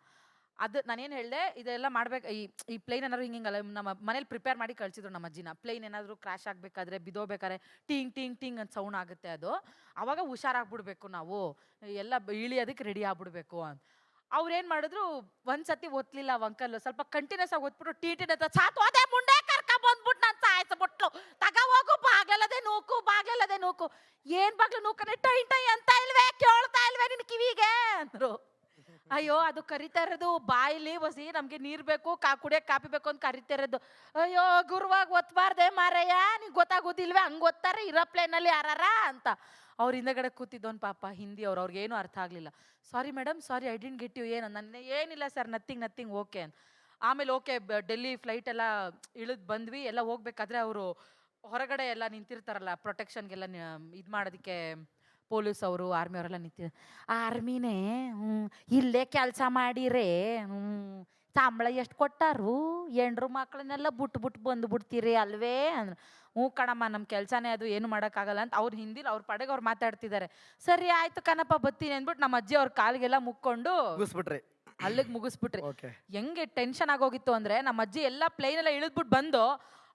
ಅದು ನಾನೇನು ಹೇಳಿದೆ, ಇದೆಲ್ಲ ಮಾಡ್ಬೇಕು, ಈ ಈ ಪ್ಲೇನ್ ಏನಾದ್ರು ಹಿಂಗೆ ಹಿಂಗಲ್ಲ ನಮ್ಮ ಮನೇಲಿ ಪ್ರಿಪೇರ್ ಮಾಡಿ ಕಳಿಸಿದ್ರು ನಮ್ಮ ಅಜ್ಜಿನ. ಪ್ಲೇನ್ ಏನಾದರೂ ಕ್ರ್ಯಾಶ್ ಆಗಬೇಕಾದ್ರೆ ಬಿದೋಬೇಕಾದ್ರೆ ಟಿಂಗ್ ಟಿಂಗ್ ಟಿಂಗ್ ಅಂತ ಸೌಂಡ್ ಆಗುತ್ತೆ ಅದು. ಆವಾಗ ಹುಷಾರಾಗ್ಬಿಡ್ಬೇಕು ನಾವು. ಎಲ್ಲ ಇಳಿ ಇಳಿಯೋದಕ್ಕೆ ರೆಡಿ ಆಗ್ಬಿಡ್ಬೇಕು ಅಂತ. ಅವ್ರೇನು ಮಾಡಿದ್ರು, ಒಂದು ಸತಿ ಒತ್ತಲಿಲ್ಲ ಅಂಕಲ್ ಸ್ವಲ್ಪ ಕಂಟಿನ್ಯೂಸ್ ಆಗಿ ಒತ್ಬಿಟ್ಟು, ಟಿ ಟಿ ಅಂತ ಸಾತು ಅದೇ ಮುಂಡೆ ಕರ್ಕ ಬಂದ್ಬಿಟ್ಟು ನಾನು ಸಾಯಿಸ್ಬಿಟ್ಲು ತಗ ಹೋಗು, ಬಾಗ್ಲಲ್ಲದೆ ನೂಕು ಬಾಗ್ಲಲ್ಲದೆ ನೂಕು. ಏನ್ ಬಾಗ್ಲು ನೂಕನೆ, ಟೈ ಟೈ ಅಂತ ಇಲ್ವೇ, ಕೇಳ್ತಾ ಇಲ್ವೇ ನಿನ್ ಕಿವಿಗೆ ಅಂದ್ರು. ಅಯ್ಯೋ, ಅದು ಕರಿತಾ ಇರೋದು ಬಾಯಿಲಿ ಬಸಿ ನಮ್ಗೆ ನೀರ್ ಬೇಕು, ಕಾ ಕುಡಿಯಕ್ ಕಾಪಿ ಬೇಕು ಅಂತ ಕರಿತಾ ಇರೋದು ಅಯ್ಯೋ, ಗುರುವಾಗ ಒತ್ತಬಾರ್ದೆ ಮಾರಯ್ಯ, ನಿಂಗೆ ಗೊತ್ತಾಗೋದಿಲ್ವೇ? ಹಂಗೆ ಓದ್ತಾರೆ ಇರೋ ಪ್ಲೇನಲ್ಲಿ ಯಾರಾರ ಅಂತ. ಅವ್ರ ಹಿಂದಗಡೆ ಕೂತಿದ್ದೋನ್ ಪಾಪ, ಹಿಂದಿ ಅವ್ರು, ಅವ್ರಿಗೆ ಏನೂ ಅರ್ಥ ಆಗ್ಲಿಲ್ಲ. Sorry madam sorry, I didn't get you, ಏನು ನನ್ನ ಏನಿಲ್ಲ ಸರ್, ನಥಿಂಗ್ ನಥಿಂಗ್, ಓಕೆ ಅಂತ. ಆಮೇಲೆ, ಓಕೆ ಡೆಲ್ಲಿ ಫ್ಲೈಟ್ ಎಲ್ಲ ಇಳಿದು ಬಂದ್ವಿ, ಎಲ್ಲ ಹೋಗ್ಬೇಕಾದ್ರೆ ಅವರು ಹೊರಗಡೆ ಎಲ್ಲ ನಿಂತಿರ್ತಾರಲ್ಲ, ಪ್ರೊಟೆಕ್ಷನ್ಗೆಲ್ಲ ಇದು ಮಾಡೋದಕ್ಕೆ ಪೊಲೀಸ್ ಅವರು ಆರ್ಮಿ ಅವರೆಲ್ಲ ನಿಂತಿದ್ರು ಆರ್ಮಿನೇ ಹ್ಞೂ ಇಲ್ಲೇ ಕೆಲಸ ಮಾಡಿರೇ ಹ್ಞೂ ಸಂಬಳ ಎಷ್ಟು ಕೊಟ್ಟಾರು? ಎಂಡ್ರು ಮಕ್ಕಳನ್ನೆಲ್ಲ ಬಿಟ್ಟು ಬಿಟ್ಟು ಬಂದು ಬಿಡ್ತೀರಿ ಅಲ್ವೇ ಅಂದ್ರೆ. ಹ್ಞೂ ಕಣಮ್ಮ ನಮ್ಮ ಕೆಲಸನೇ ಅದು ಏನು ಮಾಡೋಕ್ಕಾಗಲ್ಲ ಅಂತ ಅವ್ರು ಹಿಂದಿಲಿ ಅವ್ರ ಪಡೆಗೆ ಅವ್ರು ಮಾತಾಡ್ತಿದ್ದಾರೆ ಸರಿ ಆಯ್ತು ಕಣಪ್ಪ ಬತ್ತೀನಿ ಅಂದ್ಬಿಟ್ಟು ನಮ್ಮ ಅಜ್ಜಿ ಅವ್ರ ಕಾಲಿಗೆಲ್ಲ ಮುಕ್ಕೊಂಡು ಮುಗಿಸ್ಬಿಟ್ರಿ. ಅಲ್ಲಿಗೆ ಮುಗಿಸ್ಬಿಟ್ರಿ. ಹೆಂಗೆ ಟೆನ್ಷನ್ ಆಗೋಗಿತ್ತು ಅಂದ್ರೆ ನಮ್ಮ ಅಜ್ಜಿ ಎಲ್ಲ ಪ್ಲೇನ್ ಎಲ್ಲ ಇಳಿದ್ಬಿಟ್ಟು ಬಂದು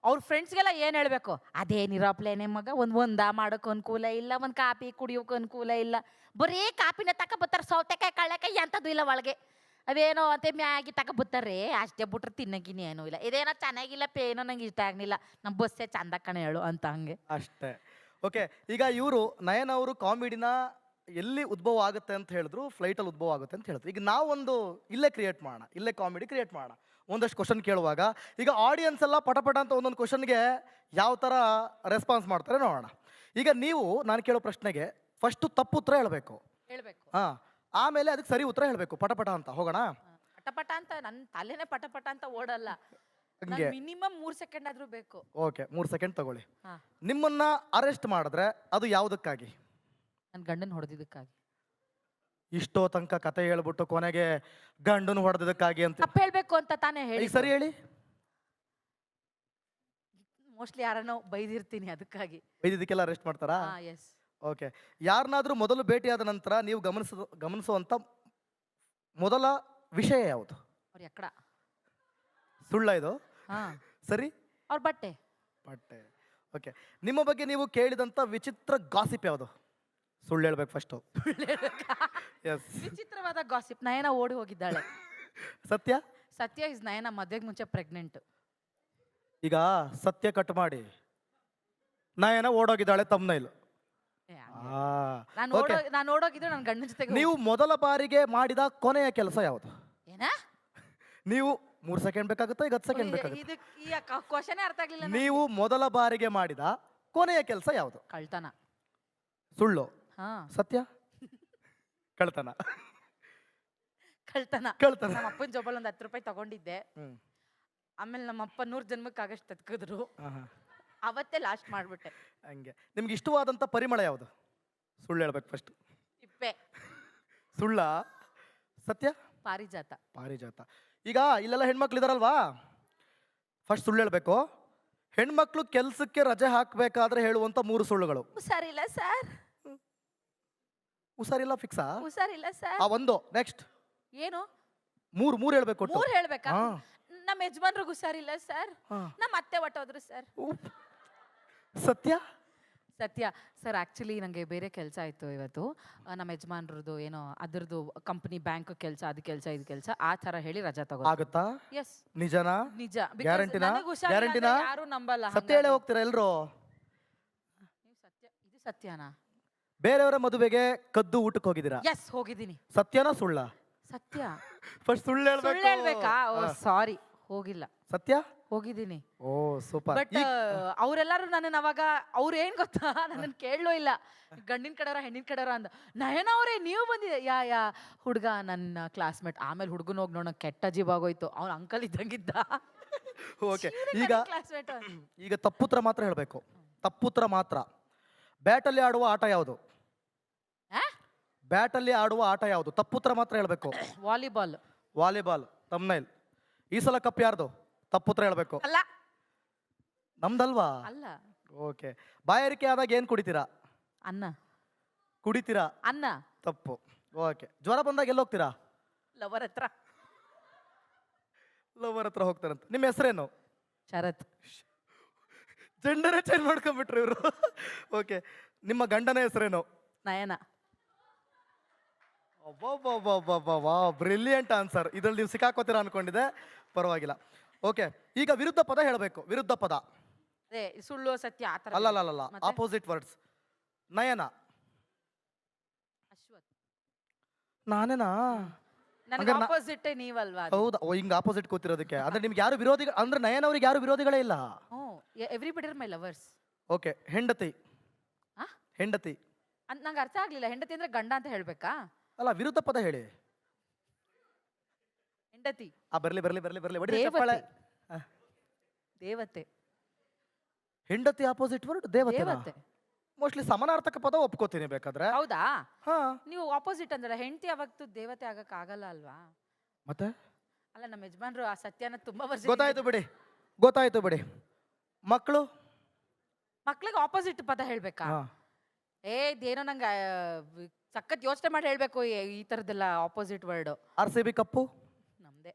ಅವ್ರ ಫ್ರೆಂಡ್ಸ್ಗೆಲ್ಲ ಏನು ಹೇಳಬೇಕು? ಅದೇನಿರೋ ಪ್ಲೇನೆ ಮಗ, ಒಂದು ಒಂದ ಮಾಡೋಕೆ ಅನುಕೂಲ ಇಲ್ಲ, ಒಂದು ಕಾಪಿ ಕುಡಿಯೋಕೆ ಅನುಕೂಲ ಇಲ್ಲ. ಬರೀ ಕಾಪಿನ ತಕ ಬತ್ತಾರ, ಸೌತೆಕಾಯಿ, ಕಳ್ಳೆಕಾಯಿ ಎಂಥದ್ದು ಇಲ್ಲ ಒಳಗೆ. ಅವೇನೋ ಅಂತ ಮ್ಯಾಗಿ ತಕ ಬತ್ತಾರೆ ಅಷ್ಟೇ ಬಿಟ್ರೆ ತಿನ್ನಗಿನಿ ಏನೂ ಇಲ್ಲ. ಇದೇನೋ ಚೆನ್ನಾಗಿಲ್ಲ, ಪೇನೋ ನಂಗೆ ಇಷ್ಟ ಆಗಲಿಲ್ಲ. ನಮ್ಮ ಬಸ್ಸೇ ಚಂದ ಕಣೆ ಹೇಳು ಅಂತ ಹಂಗೆ. ಅಷ್ಟೇ. ಓಕೆ ಈಗ ಇವರು ನಯನ್ ಅವರು ಕಾಮಿಡಿನ ಎಲ್ಲಿ ಉದ್ಭವ ಆಗುತ್ತೆ ಅಂತ ಹೇಳಿದ್ರು ಫ್ಲೈಟಲ್ಲಿ ಉದ್ಭವ ಆಗುತ್ತೆ ಅಂತ ಹೇಳಿದ್ರು. ಈಗ ನಾವೊಂದು ಇಲ್ಲೇ ಕ್ರಿಯೇಟ್ ಮಾಡೋಣ, ಇಲ್ಲೇ ಕಾಮಿಡಿ ಕ್ರಿಯೇಟ್ ಮಾಡೋಣ. ಒಂದಷ್ಟು ಕ್ವಶನ್ ಕೇಳುವಾಗ ಈಗ ಆಡಿಯನ್ಸ್ ಎಲ್ಲ ಪಟಪಟ ಅಂತ ಒಂದೊಂದು ಕ್ವಶನ್ಗೆ ಯಾವ ಥರ ರೆಸ್ಪಾನ್ಸ್ ಮಾಡ್ತಾರೆ ನೋಡೋಣ. ಈಗ ನೀವು ನಾನು ಕೇಳೋ ಪ್ರಶ್ನೆಗೆ ಫಸ್ಟು ತಪ್ಪು ಉತ್ತರ ಹೇಳಬೇಕು. ಹೇಳಬೇಕು. ಹಾಂ ಆಮೇಲೆ ಅದಕ್ಕೆ ಸರಿ ಉತ್ತರ ಹೇಳಬೇಕು ಪಟಪಟ ಅಂತ ಹೋಗೋಣ? ಪಟಪಟ ಅಂತ ನನ್ನ ತಲೆನೇ ಪಟಪಟ ಅಂತ ಓಡಲ್ಲ. ಹಂಗೆ. ಮಿನಿಮಮ್ ಮೂರು ಸೆಕೆಂಡ್ ಆದ್ರೂ ಬೇಕು. ಓಕೆ ಮೂರು ಸೆಕೆಂಡ್ ತಗೊಳ್ಳಿ. ನಿಮ್ಮನ್ನ ಅರೆಸ್ಟ್ ಮಾಡಿದ್ರೆ ಅದು ಯಾವುದಕ್ಕಾಗಿ? ನನ್ನ ಗಂಡನ ಹೊಡೆದಿದ್ದಕ್ಕಾಗಿ. ಇಷ್ಟೋ ತನಕ ಕತೆ ಹೇಳ್ಬಿಟ್ಟು ಕೊನೆಗೆ ಗಂಡನ ಹೊಡೆದಕ್ಕಾಗಿ ಅಂತ. ತಪ್ಪು ಹೇಳ್ಬೇಕು ಅಂತ ತಾನೇ ಹೇಳಿ. ಈಗ ಸರಿ ಹೇಳಿ. ಮೋಸ್ಟ್ಲಿ ಯಾರನ್ನೋ ಬೈದಿರ್ತೀನಿ ಅದಕ್ಕಾಗಿ. ಬೈದಿದ್ದಕ್ಕೆಲ್ಲ ಅರೆಸ್ಟ್ ಮಾಡ್ತಾರಾ? ಎಸ್ ಓಕೆ ಯಾರನ್ನಾದ್ರೂ ಮೊದಲು ಭೇಟಿಯಾದ ನಂತರ ನೀವು ಗಮನಿಸ ಗಮನಿಸುವಂತ ಮೊದಲ ವಿಷಯ ಯಾವುದು? ಅವ್ರ ಎಕ್ಕಡ. ಸುಳ್ಳ ಇದು? ಹಾ. ಸರಿ? ಅವ್ರ ಬಟ್ಟೆ. ಬಟ್ಟೆ. ಓಕೆ ನಿಮ್ಮ ಬಗ್ಗೆ ನೀವು ಕೇಳಿದಂತ ವಿಚಿತ್ರ ಗಾಸಿಪ್ ಯಾವುದು? ಸುಳ್ಳು ಹೇಳ್ಬೇಕು ಫಸ್ಟು ಎಸ್ ವಿಚಿತ್ರವಾದ ಗಾಸಿಪ್ ನಯನ ಓಡಿ ಹೋಗಿದ್ದಾಳೆ. ಸತ್ಯ? ಸತ್ಯ ಇಸ್ ನಯನ ಮದುವೆಗೆ ಮುಂಚೆ ಪ್ರೆಗ್ನೆಂಟ್ ಈಗ ಸತ್ಯ ಕಟ್ ಮಾಡಿ ನಯನ ಓಡೋಗಿದ್ದಾಳೆ ತಮ್ಮನೈಲು ನಾನು ಓಡೋ ನಾನು ನನ್ನ ಗಂಡನ ಜೊತೆಗೆ ನೀವು ಮೊದಲ ಬಾರಿಗೆ ಮಾಡಿದ ಕೊನೆಯ ಕೆಲಸ ಯಾವುದು? ಏನ? ನೀವು ಮೂರು ಸೆಕೆಂಡ್ ಬೇಕಾಗುತ್ತೆ ಈಗ ಹತ್ತು ಸೆಕೆಂಡ್ ಬೇಕಾಗುತ್ತೆ? ಇದಕ್ಕೆ ಈ ಕ್ವಶನೇ ಅರ್ಥ ಆಗ್ಲಿಲ್ಲ ನೀವು ಮೊದಲ ಬಾರಿಗೆ ಮಾಡಿದ ಕೊನೆಯ ಕೆಲಸ ಯಾವುದು? ಕಳ್ತನ. ಸುಳ್ಳು. ಸತ್ಯ? ಕಳ್ತನ. ಕಳ್ತನ. ಕಳ್ತನ. ನಮ್ಮ ಅಪ್ಪನ ಜೊಬಲ್ ಒಂದು ಹತ್ತು ರೂಪಾಯಿ ತಗೊಂಡಿದ್ದೆ. ಆಮೇಲೆ ನಮ್ಮ ಅಪ್ಪ ನೂರು ಜನ್ಮಕ್ಕೆ ಆಗಷ್ಟು ತತ್ಕಿದ್ರು. ಅವತ್ತೇ ಲಾಸ್ಟ್ ಮಾಡ್ಬಿಟ್ಟೆ. ಹಂಗೆ. ನಿಮ್ಗೆ ಇಷ್ಟವಾದಂಥ ಪರಿಮಳ ಯಾವುದು? ಸುಳ್ಳು ಹೇಳ್ಬೇಕು ಫಸ್ಟ್ ತಿಪ್ಪೆ. ಸುಳ್ಳ. ಸತ್ಯ? ಪಾರಿಜಾತ. ಪಾರಿಜಾತ. ಈಗ ಇಲ್ಲೆಲ್ಲ ಹೆಣ್ಮಕ್ಳು ಇದಾರಲ್ವಾ? ಫಸ್ಟ್ ಸುಳ್ಳು ಹೇಳ್ಬೇಕು. ಹೆಣ್ಮಕ್ಳು ಕೆಲ್ಸಕ್ಕೆ ರಜೆ ಹಾಕಬೇಕಾದ್ರೆ ಹೇಳುವಂತ ಮೂರು ಸುಳ್ಳುಗಳು. ಹುಷಾರಿಲ್ಲ ಸರ್? ಹುಷಾರಿಲ್ಲ ಫಿಕ್ಸಾ ಹುಷಾರಿಲ್ಲ ಸರ್ ಆ ಒಂದು ನೆಕ್ಸ್ಟ್ ಏನು? ಮೂರು ಮೂರು ಹೇಳ್ಬೇಕು ಒಟ್ಟು. ಮೂರ್ ಹೇಳ್ಬೇಕಾ? ಹಾ. ನಮ್ಮ ಯಜಮಾನ್ರಿಗೆ ಹುಷಾರಿಲ್ಲ ಸರ್ ಹಾ. ನಮ್ಮ ಅತ್ತೆ ಹೊಟ್ಟೋದ್ರು ಸರ್ ಉಪ್. ಸತ್ಯ? ಸತ್ಯ. ಸರ್ ಆ್ಯಕ್ಚುಲಿ ನನಗೆ ಬೇರೆ ಕೆಲಸ ಇತ್ತು ಇವತ್ತು. ಆ, ನಮ್ಮ ಯಜಮಾನ್ರದ್ದು ಏನೋ ಅದ್ರದ್ದು ಕಂಪ್ನಿ ಬ್ಯಾಂಕ್ ಕೆಲಸ ಅದು ಕೆಲಸ ಇದು ಕೆಲಸ. ಆ ಥರ ಹೇಳಿ ರಜಾ ತಗೋ ಆಗುತ್ತಾ? ಎಸ್ ನಿಜನಾ? ನಿಜ. ಗ್ಯಾರಂಟಿನಾ ಗ್ಯಾರಂಟಿನಾ ಯಾರು ನಂಬಲ್ಲ ಸತ್ಯ ಹೇಳೇ ಹೋಗ್ತೀರಾ ಎಲ್ರು? ನೀವು ಸತ್ಯ ಇದು ಸತ್ಯನಾ? ಬೇರೆಯವರ ಮದುವೆಗೆ ಕದ್ದು ಊಟಕ್ಕೆ ಹೋಗಿದ್ದೀರಾ? ಎಸ್ ಹೋಗಿದ್ದೀನಿ. ಸತ್ಯನಾ ಸುಳ್ಳ? ಸತ್ಯ. ಫಸ್ಟ್ ಸುಳ್ಳು ಸುಳ್ಳು ಹೇಳ್ಬೇಕು? ಹೇಳ್ಬೇಕಾ ಓ ಸಾರಿ ಹೋಗಿಲ್ಲ. ಸತ್ಯ? ಹೋಗಿದ್ದೀನಿ. ಓ ಸೂಪರ್. ಬಟ್ ಅವರೆಲ್ಲರೂ ನನ್ನನ್ನು ಅವಾಗ ಅವ್ರು ಏನ್ ಗೊತ್ತಾ? ನನ್ನನ್ನು ಕೇಳಲೂ ಇಲ್ಲ. ಗಂಡಿನ ಕಡೆಯವರ ಹೆಣ್ಣಿನ ಕಡೆಯವರ ಅಂದ. ನಯನ ಅವರೇ ನೀವು ಬಂದಿದೆ ಯಾ ಯಾ ಹುಡುಗ ನನ್ನ ಕ್ಲಾಸ್ಮೇಟ್ ಆಮೇಲೆ ಹುಡುಗನ ಹೋಗಿ ನೋಡೋ ಕೆಟ್ಟ ಜೀವಾಗೋಯ್ತು ಅವ್ನ ಅಂಕಲ್ ಇದ್ದಂಗಿದ್ದ. ಓಕೆ ಈಗ ಕ್ಲಾಸ್ಮೇಟ್ ಈಗ ತಪ್ಪುತ್ರ ಮಾತ್ರ ಹೇಳಬೇಕು. ತಪ್ಪುತ್ರ ಮಾತ್ರ. ಬ್ಯಾಟಲ್ಲಿ ಆಡುವ ಆಟ ಯಾವುದು? ಬ್ಯಾಟಲ್ಲಿ ಆಡುವ ಆಟ ಯಾವುದು? ತಪ್ಪುತ್ರ ಮಾತ್ರ ಹೇಳಬೇಕು. ವಾಲಿಬಾಲ್. ವಾಲಿಬಾಲ್ ತಮ್ನೈಲ್ ಈ ಸಲ ಕಪ್ ಯಾರ್ದು? ತಪ್ಪುತ್ರ ಹೇಳಬೇಕು. ಅಲ್ಲ. ನಮ್ದಲ್ವಾ? ಅಲ್ಲ. ಓಕೆ. ಬಾಯಾರಿಕೆ ಆದಾಗ ಏನು ಕುಡಿತೀರಾ? ಅನ್ನ. ಕುಡಿತೀರಾ? ಅನ್ನ. ತಪ್ಪು. ಓಕೆ. ಜ್ವರ ಬಂದಾಗ ಎಲ್ಲಿ ಹೋಗ್ತೀರಾ? ಲವರ್ ಹತ್ರ. ಲವರ್ ಹತ್ರ ಹೋಗ್ತಾರಂತ. ನಿಮ್ಮ ಹೆಸರೇನು? ಶರತ್. ಜೆಂಡರೇ ಚೇಂಜ್ ಮಾಡ್ಕೊಂಬಿಟ್ರು ಇವರು. ಓಕೆ. ನಿಮ್ಮ ಗಂಡನ ಹೆಸರೇನು? ನಯನ. ವಾ ಬ್ರಿಲಿಯಂಟ್ ಆನ್ಸರ್. ಇದ್ರಲ್ಲಿ ನೀವು ಸಿಕ್ಕಾಕೋತೀರಾ ಅನ್ಕೊಂಡಿದ್ದೆ? ಪರವಾಗಿಲ್ಲ. ಓಕೆ ಈಗ ವಿರುದ್ಧ ಪದ ಹೇಳಬೇಕು. ವಿರುದ್ಧ ಪದ. ಅದೇ ಸುಳ್ಳು ಸತ್ಯ ಆ ಥರ ಅಲ್ಲ ಅಲ್ಲ ಅಲ್ಲ ಆಪೋಸಿಟ್ ವರ್ಡ್ಸ್ ನಯನ. ಅಶ್ವಥ್. ನಾನೇನಾ? ನನಗೆ ಹಂಗಾರೆ ನಾ- ಆಪೋಸಿಟ್ ನೀವಲ್ವಾ ಹೌದಾ? ಓ ಹಿಂಗೆ ಆಪೋಸಿಟ್ ಕೂತಿರೋದಕ್ಕೆ. ಅಂದ್ರೆ ನಿಮ್ಗೆ ಯಾರು ವಿರೋಧಿ ಅಂದ್ರೆ ನಯನ ಅವ್ರಿಗೆ ಯಾರು ವಿರೋಧಿಗಳೇ ಇಲ್ಲ? ಹ್ಞೂ everybody are my lovers okay ಹೆಂಡತಿ. ಆ? ಹೆಂಡತಿ. ಅಂತ ನಂಗೆ ಅರ್ಥ ಆಗ್ಲಿಲ್ಲ. ಹೆಂಡತಿ ಅಂದ್ರೆ ಗಂಡ ಅಂತ ಹೇಳ್ಬೇಕಾ? ಅಲ್ಲ ವಿರುದ್ಧ ಪದ ಹೇಳಿ. ಹೆಂಡತಿ. ಆ ಬರ್ಲಿ ಬರ್ಲಿ ಬರ್ಲಿ ಬರ್ಲಿ. ಒಡಿ ದೇವತೆ. ಚಪ್ಪಾಳೆ. ಆ, ದೇವತೆ. ಹೆಂಡತಿ ಆಪೋಸಿಟ್ ವರ್ಡ್ ದೇವತೆ ದೇವತೆ. ಮೋಸ್ಟ್ಲಿ ಸಮಾನಾರ್ಥಕ ಪದ ಒಪ್ಕೋತೀನಿ ಬೇಕಾದ್ರೆ. ಹೌದಾ? ಹಾ. ನೀವು ಆಪೋಸಿಟ್ ಅಂದ್ರಲ್ಲ ಹೆಂಡತಿ ಯಾವತ್ತು ದೇವತೆ ಆಗಕ್ ಆಗಲ್ಲ ಅಲ್ವಾ? ಮತ್ತೆ? ಅಲ್ಲ ನಮ್ಮ ಯಜಮಾನ್ರು ಆ ಸತ್ಯನ ತುಂಬಾ ವರ್ಷ ಗೊತ್ತಾಯ್ತು ಬಿಡಿ. ಗೊತ್ತಾಯ್ತು ಬಿಡಿ. ಮಕ್ಕಳು? ಮಕ್ಳಿಗೆ ಆಪೋಸಿಟ್ ಪದ ಹೇಳ್ಬೇಕಾ? ಹಾ. ಏ ಇದೇನೋ ನಂಗೆ ಸಖತ್ ಯೋಚನೆ ಮಾಡಿ ಹೇಳ್ಬೇಕು ಈ- ತರದೆಲ್ಲ ಥರದ್ದೆಲ್ಲ opposite word R C B ಕಪ್ಪು? ನಮ್ದೆ.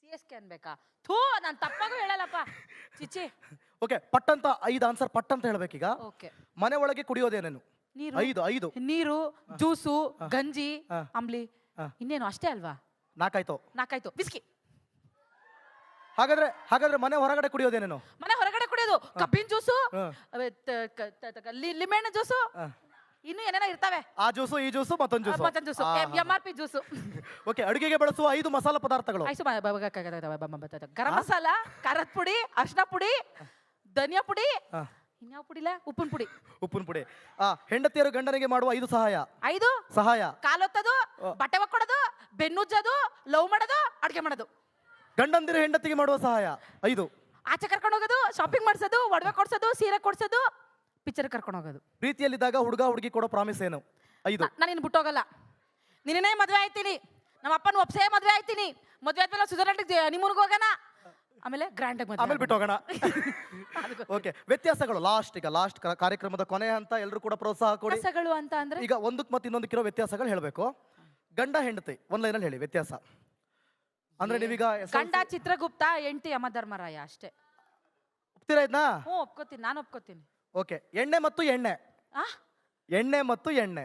ಸಿ ಎಸ್ ಕೆ ಅನ್ಬೇಕಾ? ಥೂ ನಾನು ತಪ್ಪಾಗೂ ಹೇಳಲ್ಲಪ್ಪ. ಚಿಚಿ ಓಕೆ ಪಟ್ ಅಂತ ಐದು ಆನ್ಸರ್ ಪಟ್ ಅಂತ ಹೇಳ್ಬೇಕೀಗ. ಓಕೆ ಮನೆ ಒಳಗೆ ಕುಡಿಯೋದೇನೇನು? ನೀರು. ಐದು ಐದು. ನೀರು ಜ್ಯೂಸು ಗಂಜಿ ಹಾ. ಅಂಬ್ಲಿ. ಹಾ. ಇನ್ನೇನು ಅಷ್ಟೇ ಅಲ್ವಾ? ನಾಲ್ಕಾಯ್ತು. ನಾಕಾಯ್ತು ಬಿಸ್ಕಿ. ಹಾಗಾದ್ರೆ ಹಾಗಾದ್ರೆ ಮನೆ ಹೊರಗಡೆ ಕುಡಿಯೋದೇನೇನು? ಮನೆ ಹೊರಗಡೆ ಕುಡಿಯೋದು. ಕಬ್ಬಿನ ಜ್ಯೂಸು ಹಾ. ಲಿಂಬೆಹಣ್ಣು ಜ್ಯೂಸು ಹಾ. ಇನ್ನು ಏನೇನೋ ಇರ್ತವೆ. ಆ ಜ್ಯೂಸು ಈ ಜ್ಯೂಸು ಮತ್ತೊಂದು ಜ್ಯೂಸು. ಮತ್ತೊಂದು juice. M R P juice. Okay ಅಡುಗೆಗೆ ಬಳಸುವ ಐದು ಮಸಾಲ ಪದಾರ್ಥಗಳು. ಆಯ್ತು ಬ- ಬ- ಬ- ಕ- ಕ- ಕ- ಬ- ಬ- ಬ- ಗರಂ ಮಸಾಲ ಖಾರದ ಪುಡಿ ಅರ್ಶಿನ ಪುಡಿ ಧನಿಯಾ ಪುಡಿ. ಇನ್ಯಾವ ಪುಡಿಲ? ಉಪ್ಪಿನ ಪುಡಿ. ಉಪ್ಪಿನ ಪುಡಿ. ಆ ಹೆಂಡತಿಯರು ಗಂಡನಿಗೆ ಮಾಡುವ ಐದು ಸಹಾಯ. ಐದು? ಸಹಾಯ. ಕಾಲೊತ್ತದು. ಬಟ್ಟೆ ಒಕ್ಕೊಡೋದು ಬೆನ್ನುಜ್ಜೋದು ಲವ್ ಮಾಡೋದು ಅಡುಗೆ ಮಾಡೋದು. ಗಂಡಂದಿರು ಹೆಂಡತಿಗೆ ಮಾಡುವ ಸಹಾಯ. ಐದು. ಆಚೆ ಕರ್ಕೊಂಡು ಹೋಗೋದು ಶಾಪಿಂಗ್ ಮಾಡಿಸೋದು ಒಡವೆ ಕೊಡ್ಸೋದು ಸೀರೆ ಕೊಡ್ಸೋದು ಪಿಕ್ಚರ್ ಕರ್ಕೊಂಡು ಹೋಗೋದು. ಪ್ರೀತಿಯಲ್ಲಿದ್ದಾಗ ಹುಡುಗ ಹುಡುಗಿ ಕೊಡೋ ಪ್ರಾಮಿಸ್ ಏನು? ಐದು. ನಾನು ಇನ್ನು ಬಿಟ್ಟೋಗಲ್ಲ. ನಿನ್ನೇ ಮದುವೆ ಆಯ್ತೀನಿ. ನಮ್ಮ ಅಪ್ಪನ ಒಪ್ಸೇ ಮದುವೆ ಆಯ್ತೀನಿ. ಮದುವೆ ಆದ್ಮೇಲೆ ಸುಧಾರಣೆ ನಿಮ್ಮೂರ್ಗೆ ಹೋಗೋಣ? ಆಮೇಲೆ ಗ್ರ್ಯಾಂಡ್ ಆಗಿ ಆಮೇಲೆ ಬಿಟ್ಟು ಹೋಗೋಣ. ಓಕೆ ವ್ಯತ್ಯಾಸಗಳು. ಲಾಸ್ಟ್ ಈಗ ಲಾಸ್ಟ್ ಕಾರ್ಯಕ್ರಮದ ಕೊನೆ ಅಂತ ಎಲ್ಲರೂ ಕೂಡ ಪ್ರೋತ್ಸಾಹ ಕೊಡಿ. ವ್ಯತ್ಯಾಸಗಳು ಅಂತ ಅಂದ್ರೆ? ಈಗ ಒಂದಕ್ಕೆ ಮತ್ತೆ ಇನ್ನೊಂದಕ್ಕಿರೋ ವ್ಯತ್ಯಾಸಗಳು ಹೇಳಬೇಕು. ಗಂಡ ಹೆಂಡತಿ ಒಂದ್ ಲೈನಲ್ಲಿ ಹೇಳಿ ವ್ಯತ್ಯಾಸ. ಅಂದ್ರೆ ನೀವೀಗ ಗಂಡ ಚಿತ್ರಗುಪ್ತ ಎಂಟಿ ಯಮಧರ್ಮರಾಯ ಅಷ್ಟೇ. ಒಪ್ತೀರಾ ಇದನ್ನ ಹ್ಞೂ ಒಪ್ಕೋತೀನಿ. ನಾನು ಒಪ್ಕೋತೀನಿ. ಓಕೆ ಎಣ್ಣೆ ಮತ್ತು ಎಣ್ಣೆ. ಆ? ಎಣ್ಣೆ ಮತ್ತು ಎಣ್ಣೆ.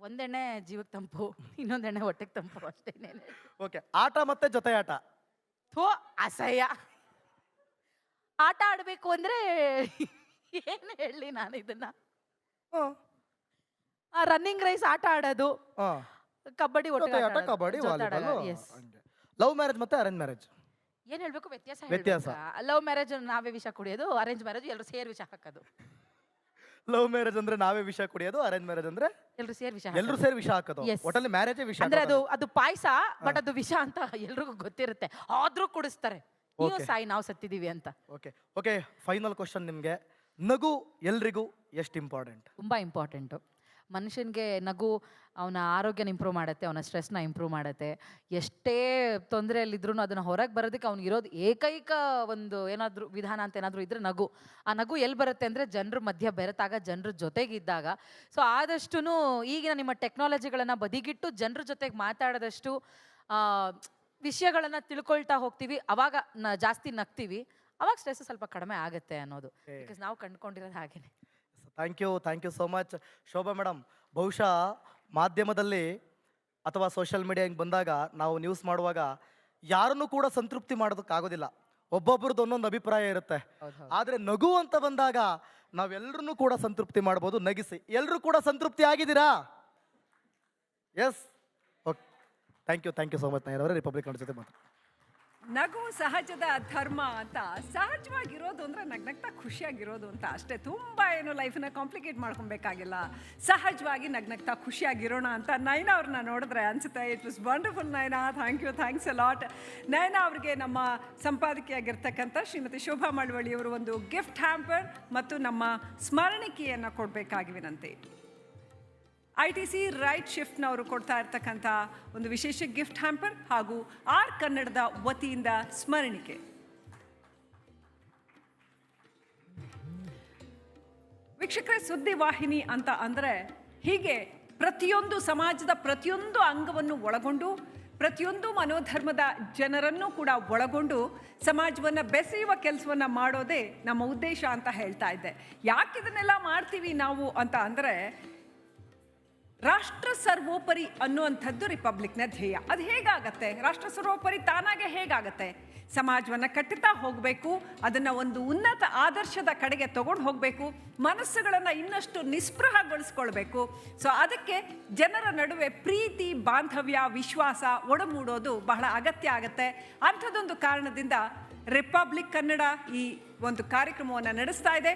ಒಂದೆಣ್ಣೆ ಜೀವಕ್ಕೆ ತಂಪು ಇನ್ನೊಂದೆಣ್ಣೆ ಹೊಟ್ಟೆಗೆ ತಂಪು ಅಷ್ಟೇ ಓಕೆ ಆಟ ಮತ್ತೆ ಜೊತೆ ಆಟ ಥೋ ಅಸಹ್ಯ. ಆಟ ಆಡಬೇಕು ಅಂದ್ರೆ ಏನು ಹೇಳಿ ನಾನು ಇದನ್ನ? ಆ ರನ್ನಿಂಗ್ ರೈಸ್ ಆಟ ಆಡೋದು ಕಬಡ್ಡಿ ಜೊತೆ ಆಟ kabaddi volleyball yes love marriage ಮತ್ತೆ ಅರೇಂಜ್ ಮ್ಯಾರೇಜ್ ಏನ್ ಹೇಳ್ಬೇಕು? ವ್ಯತ್ಯಾಸ ವ್ಯತ್ಯಾಸ. ಲವ್ ಮ್ಯಾರೇಜ್ ನಾವೇ ವಿಷ ಕುಡಿಯೋದು ಅರೇಂಜ್ ಮ್ಯಾರೇಜ್ ಎಲ್ಲರೂ ಸೇರ್ ವಿಷ ಹಾಕೋದು. ಲವ್ ಮ್ಯಾರೇಜ್ ಅಂದ್ರೆ ನಾವೇ ವಿಷ ಕುಡಿಯೋದು ಅರೇಂಜ್ ಮ್ಯಾರೇಜ್ ಅಂದ್ರೆ ಎಲ್ಲರೂ ಸೇರ್ ವಿಷ ಎಲ್ಲರೂ ಸೇರ್ ಸೇರಿ ವಿಷ ಹಾಕೋದು. Yes. ಒಟ್ಟಲ್ಲಿ ಮ್ಯಾರೇಜ್ ವಿಷ ಅಂದ್ರೆ ಅದು ಹಾಕೋದು. ಅದು ಪಾಯಸ ಬಟ್ ಅದು ವಿಷ ಅಂತ ಎಲ್ರಿಗೂ ಗೊತ್ತಿರುತ್ತೆ. ಆದ್ರೂ ಕುಡಿಸ್ತಾರೆ. ನೀವು Okay. ಸಾಯಿ ನಾವು ಸತ್ತಿದೀವಿ ಅಂತ. ಓಕೆ ಓಕೆ ಫೈನಲ್ ಕ್ವಶನ್ ನಿಮಗೆ. ನಗು ಎಲ್ರಿಗೂ ಎಷ್ಟು ಇಂಪಾರ್ಟೆಂಟ್ ತುಂಬಾ ಇಂಪಾರ್ಟೆಂಟು ಮನುಷ್ಯನಿಗೆ ನಗು ಅವನ ಆರೋಗ್ಯನ ಇಂಪ್ರೂವ್ ಮಾಡುತ್ತೆ ಅವನ ಸ್ಟ್ರೆಸ್ನ ಇಂಪ್ರೂವ್ ಮಾಡುತ್ತೆ. ಎಷ್ಟೇ ತೊಂದರೆಯಲ್ಲಿದ್ರೂ ಅದನ್ನು ಹೊರಗೆ ಬರೋದಕ್ಕೆ ಅವ್ನಿಗೆ ಇರೋದು ಏಕೈಕ ಒಂದು ಏನಾದರೂ ವಿಧಾನ ಅಂತ ಏನಾದರೂ ಇದ್ದರೆ ನಗು. ಆ ನಗು ಎಲ್ಲಿ ಬರುತ್ತೆ ಅಂದರೆ ಜನರ ಮಧ್ಯ ಬೆರೆತಾಗ ಜನರ ಜೊತೆಗಿದ್ದಾಗ. ಸೊ ಆದಷ್ಟು ಈಗಿನ ನಿಮ್ಮ ಟೆಕ್ನಾಲಜಿಗಳನ್ನು ಬದಿಗಿಟ್ಟು ಜನರ ಜೊತೆಗೆ ಮಾತಾಡೋದಷ್ಟು ವಿಷಯಗಳನ್ನು ತಿಳ್ಕೊಳ್ತಾ ಹೋಗ್ತೀವಿ. ಅವಾಗ ನ ಜಾಸ್ತಿ ನಗ್ತೀವಿ. ಅವಾಗ ಸ್ಟ್ರೆಸ್ ಸ್ವಲ್ಪ ಕಡಿಮೆ ಆಗುತ್ತೆ ಅನ್ನೋದು. ಬಿಕಾಸ್ ನಾವು ಕಂಡ್ಕೊಂಡಿರೋದು ಹಾಗೇನೆ. Thank you thank you so much Shobha madam ಬಹುಶಃ ಮಾಧ್ಯಮದಲ್ಲಿ ಅಥವಾ ಸೋಷಿಯಲ್ ಮೀಡಿಯಾ ಹಿಂಗೆ ಬಂದಾಗ ನಾವು ನ್ಯೂಸ್ ಮಾಡುವಾಗ ಯಾರನ್ನು ಕೂಡ ಸಂತೃಪ್ತಿ ಮಾಡೋದಕ್ಕಾಗೋದಿಲ್ಲ. ಒಬ್ಬೊಬ್ರದ್ದು ಒಂದೊಂದು ಅಭಿಪ್ರಾಯ ಇರುತ್ತೆ. ಆದರೆ ನಗು ಅಂತ ಬಂದಾಗ ನಾವೆಲ್ಲರೂ ಕೂಡ ಸಂತೃಪ್ತಿ ಮಾಡ್ಬೋದು ನಗಿಸಿ. ಎಲ್ಲರೂ ಕೂಡ ಸಂತೃಪ್ತಿ ಆಗಿದ್ದೀರಾ? Yes okay thank you thank you so much ನಾಯರವರೇ republic Kannada ಜೊತೆ ಮಾತು ನಗು ಸಹಜದ ಧರ್ಮ ಅಂತ ಸಹಜವಾಗಿರೋದು ಅಂದ್ರೆ ನಗ್ನಗ್ತಾ ಖುಷಿಯಾಗಿರೋದು ಅಂತ ಅಷ್ಟೇ. ತುಂಬ ಏನು ಲೈಫನ್ನ ಕಾಂಪ್ಲಿಕೇಟ್ ಮಾಡ್ಕೊಬೇಕಾಗಿಲ್ಲ. ಸಹಜವಾಗಿ ನಗ್ನಗ್ತಾ ಖುಷಿಯಾಗಿರೋಣ ಅಂತ ನಯನ ಅವ್ರನ್ನ ನೋಡಿದ್ರೆ ಅನ್ಸುತ್ತೆ. It was wonderful Nayana thank you thanks a lot Nayana ಅವ್ರಿಗೆ ನಮ್ಮ ಸಂಪಾದಕಿಯಾಗಿರ್ತಕ್ಕಂಥ ಶ್ರೀಮತಿ ಶೋಭಾ ಮಳವಳ್ಳಿಯವರು ಒಂದು ಗಿಫ್ಟ್ ಹ್ಯಾಂಪರ್ ಮತ್ತು ನಮ್ಮ ಸ್ಮರಣಿಕೆಯನ್ನು ಕೊಡಬೇಕಾಗಿ ವಿನಂತಿ. ಐ ಟಿ ಸಿ ರೈಟ್ ಶಿಫ್ಟ್ನವರು ಕೊಡ್ತಾ ಇರ್ತಕ್ಕಂಥ ಒಂದು ವಿಶೇಷ ಗಿಫ್ಟ್ ಹ್ಯಾಂಪರ್ ಹಾಗೂ ಆರ್ ಕನ್ನಡದ ವತಿಯಿಂದ ಸ್ಮರಣಿಕೆ. ವೀಕ್ಷಕರ ಸುದ್ದಿವಾಹಿನಿ ಅಂತ ಅಂದರೆ ಹೀಗೆ ಪ್ರತಿಯೊಂದು ಸಮಾಜದ ಪ್ರತಿಯೊಂದು ಅಂಗವನ್ನು ಒಳಗೊಂಡು, ಪ್ರತಿಯೊಂದು ಮನೋಧರ್ಮದ ಜನರನ್ನು ಕೂಡ ಒಳಗೊಂಡು ಸಮಾಜವನ್ನು ಬೆಸೆಯುವ ಕೆಲಸವನ್ನು ಮಾಡೋದೇ ನಮ್ಮ ಉದ್ದೇಶ ಅಂತ ಹೇಳ್ತಾ ಇದ್ದೆ. ಯಾಕೆ ಇದನ್ನೆಲ್ಲ ಮಾಡ್ತೀವಿ ನಾವು ಅಂತ ಅಂದರೆ ರಾಷ್ಟ್ರ ಸರ್ವೋಪರಿ ಅನ್ನುವಂಥದ್ದು ರಿಪಬ್ಲಿಕ್ನ ಧ್ಯೇಯ. ಅದು ಹೇಗಾಗತ್ತೆ? ರಾಷ್ಟ್ರ ಸರ್ವೋಪರಿ ತಾನಾಗೆ ಹೇಗಾಗತ್ತೆ? ಸಮಾಜವನ್ನು ಕಟ್ಟುತ್ತಾ ಹೋಗಬೇಕು, ಅದನ್ನು ಒಂದು ಉನ್ನತ ಆದರ್ಶದ ಕಡೆಗೆ ತಗೊಂಡು ಹೋಗಬೇಕು, ಮನಸ್ಸುಗಳನ್ನು ಇನ್ನಷ್ಟು ನಿಸ್ಪೃಹಗೊಳಿಸ್ಕೊಳ್ಬೇಕು. ಸೊ ಅದಕ್ಕೆ ಜನರ ನಡುವೆ ಪ್ರೀತಿ, ಬಾಂಧವ್ಯ, ವಿಶ್ವಾಸ ಒಡಮೂಡೋದು ಬಹಳ ಅಗತ್ಯ ಆಗುತ್ತೆ. ಅಂಥದ್ದೊಂದು ಕಾರಣದಿಂದ ರಿಪಬ್ಲಿಕ್ ಕನ್ನಡ ಈ ಒಂದು ಕಾರ್ಯಕ್ರಮವನ್ನು ನಡೆಸ್ತಾ ಇದೆ.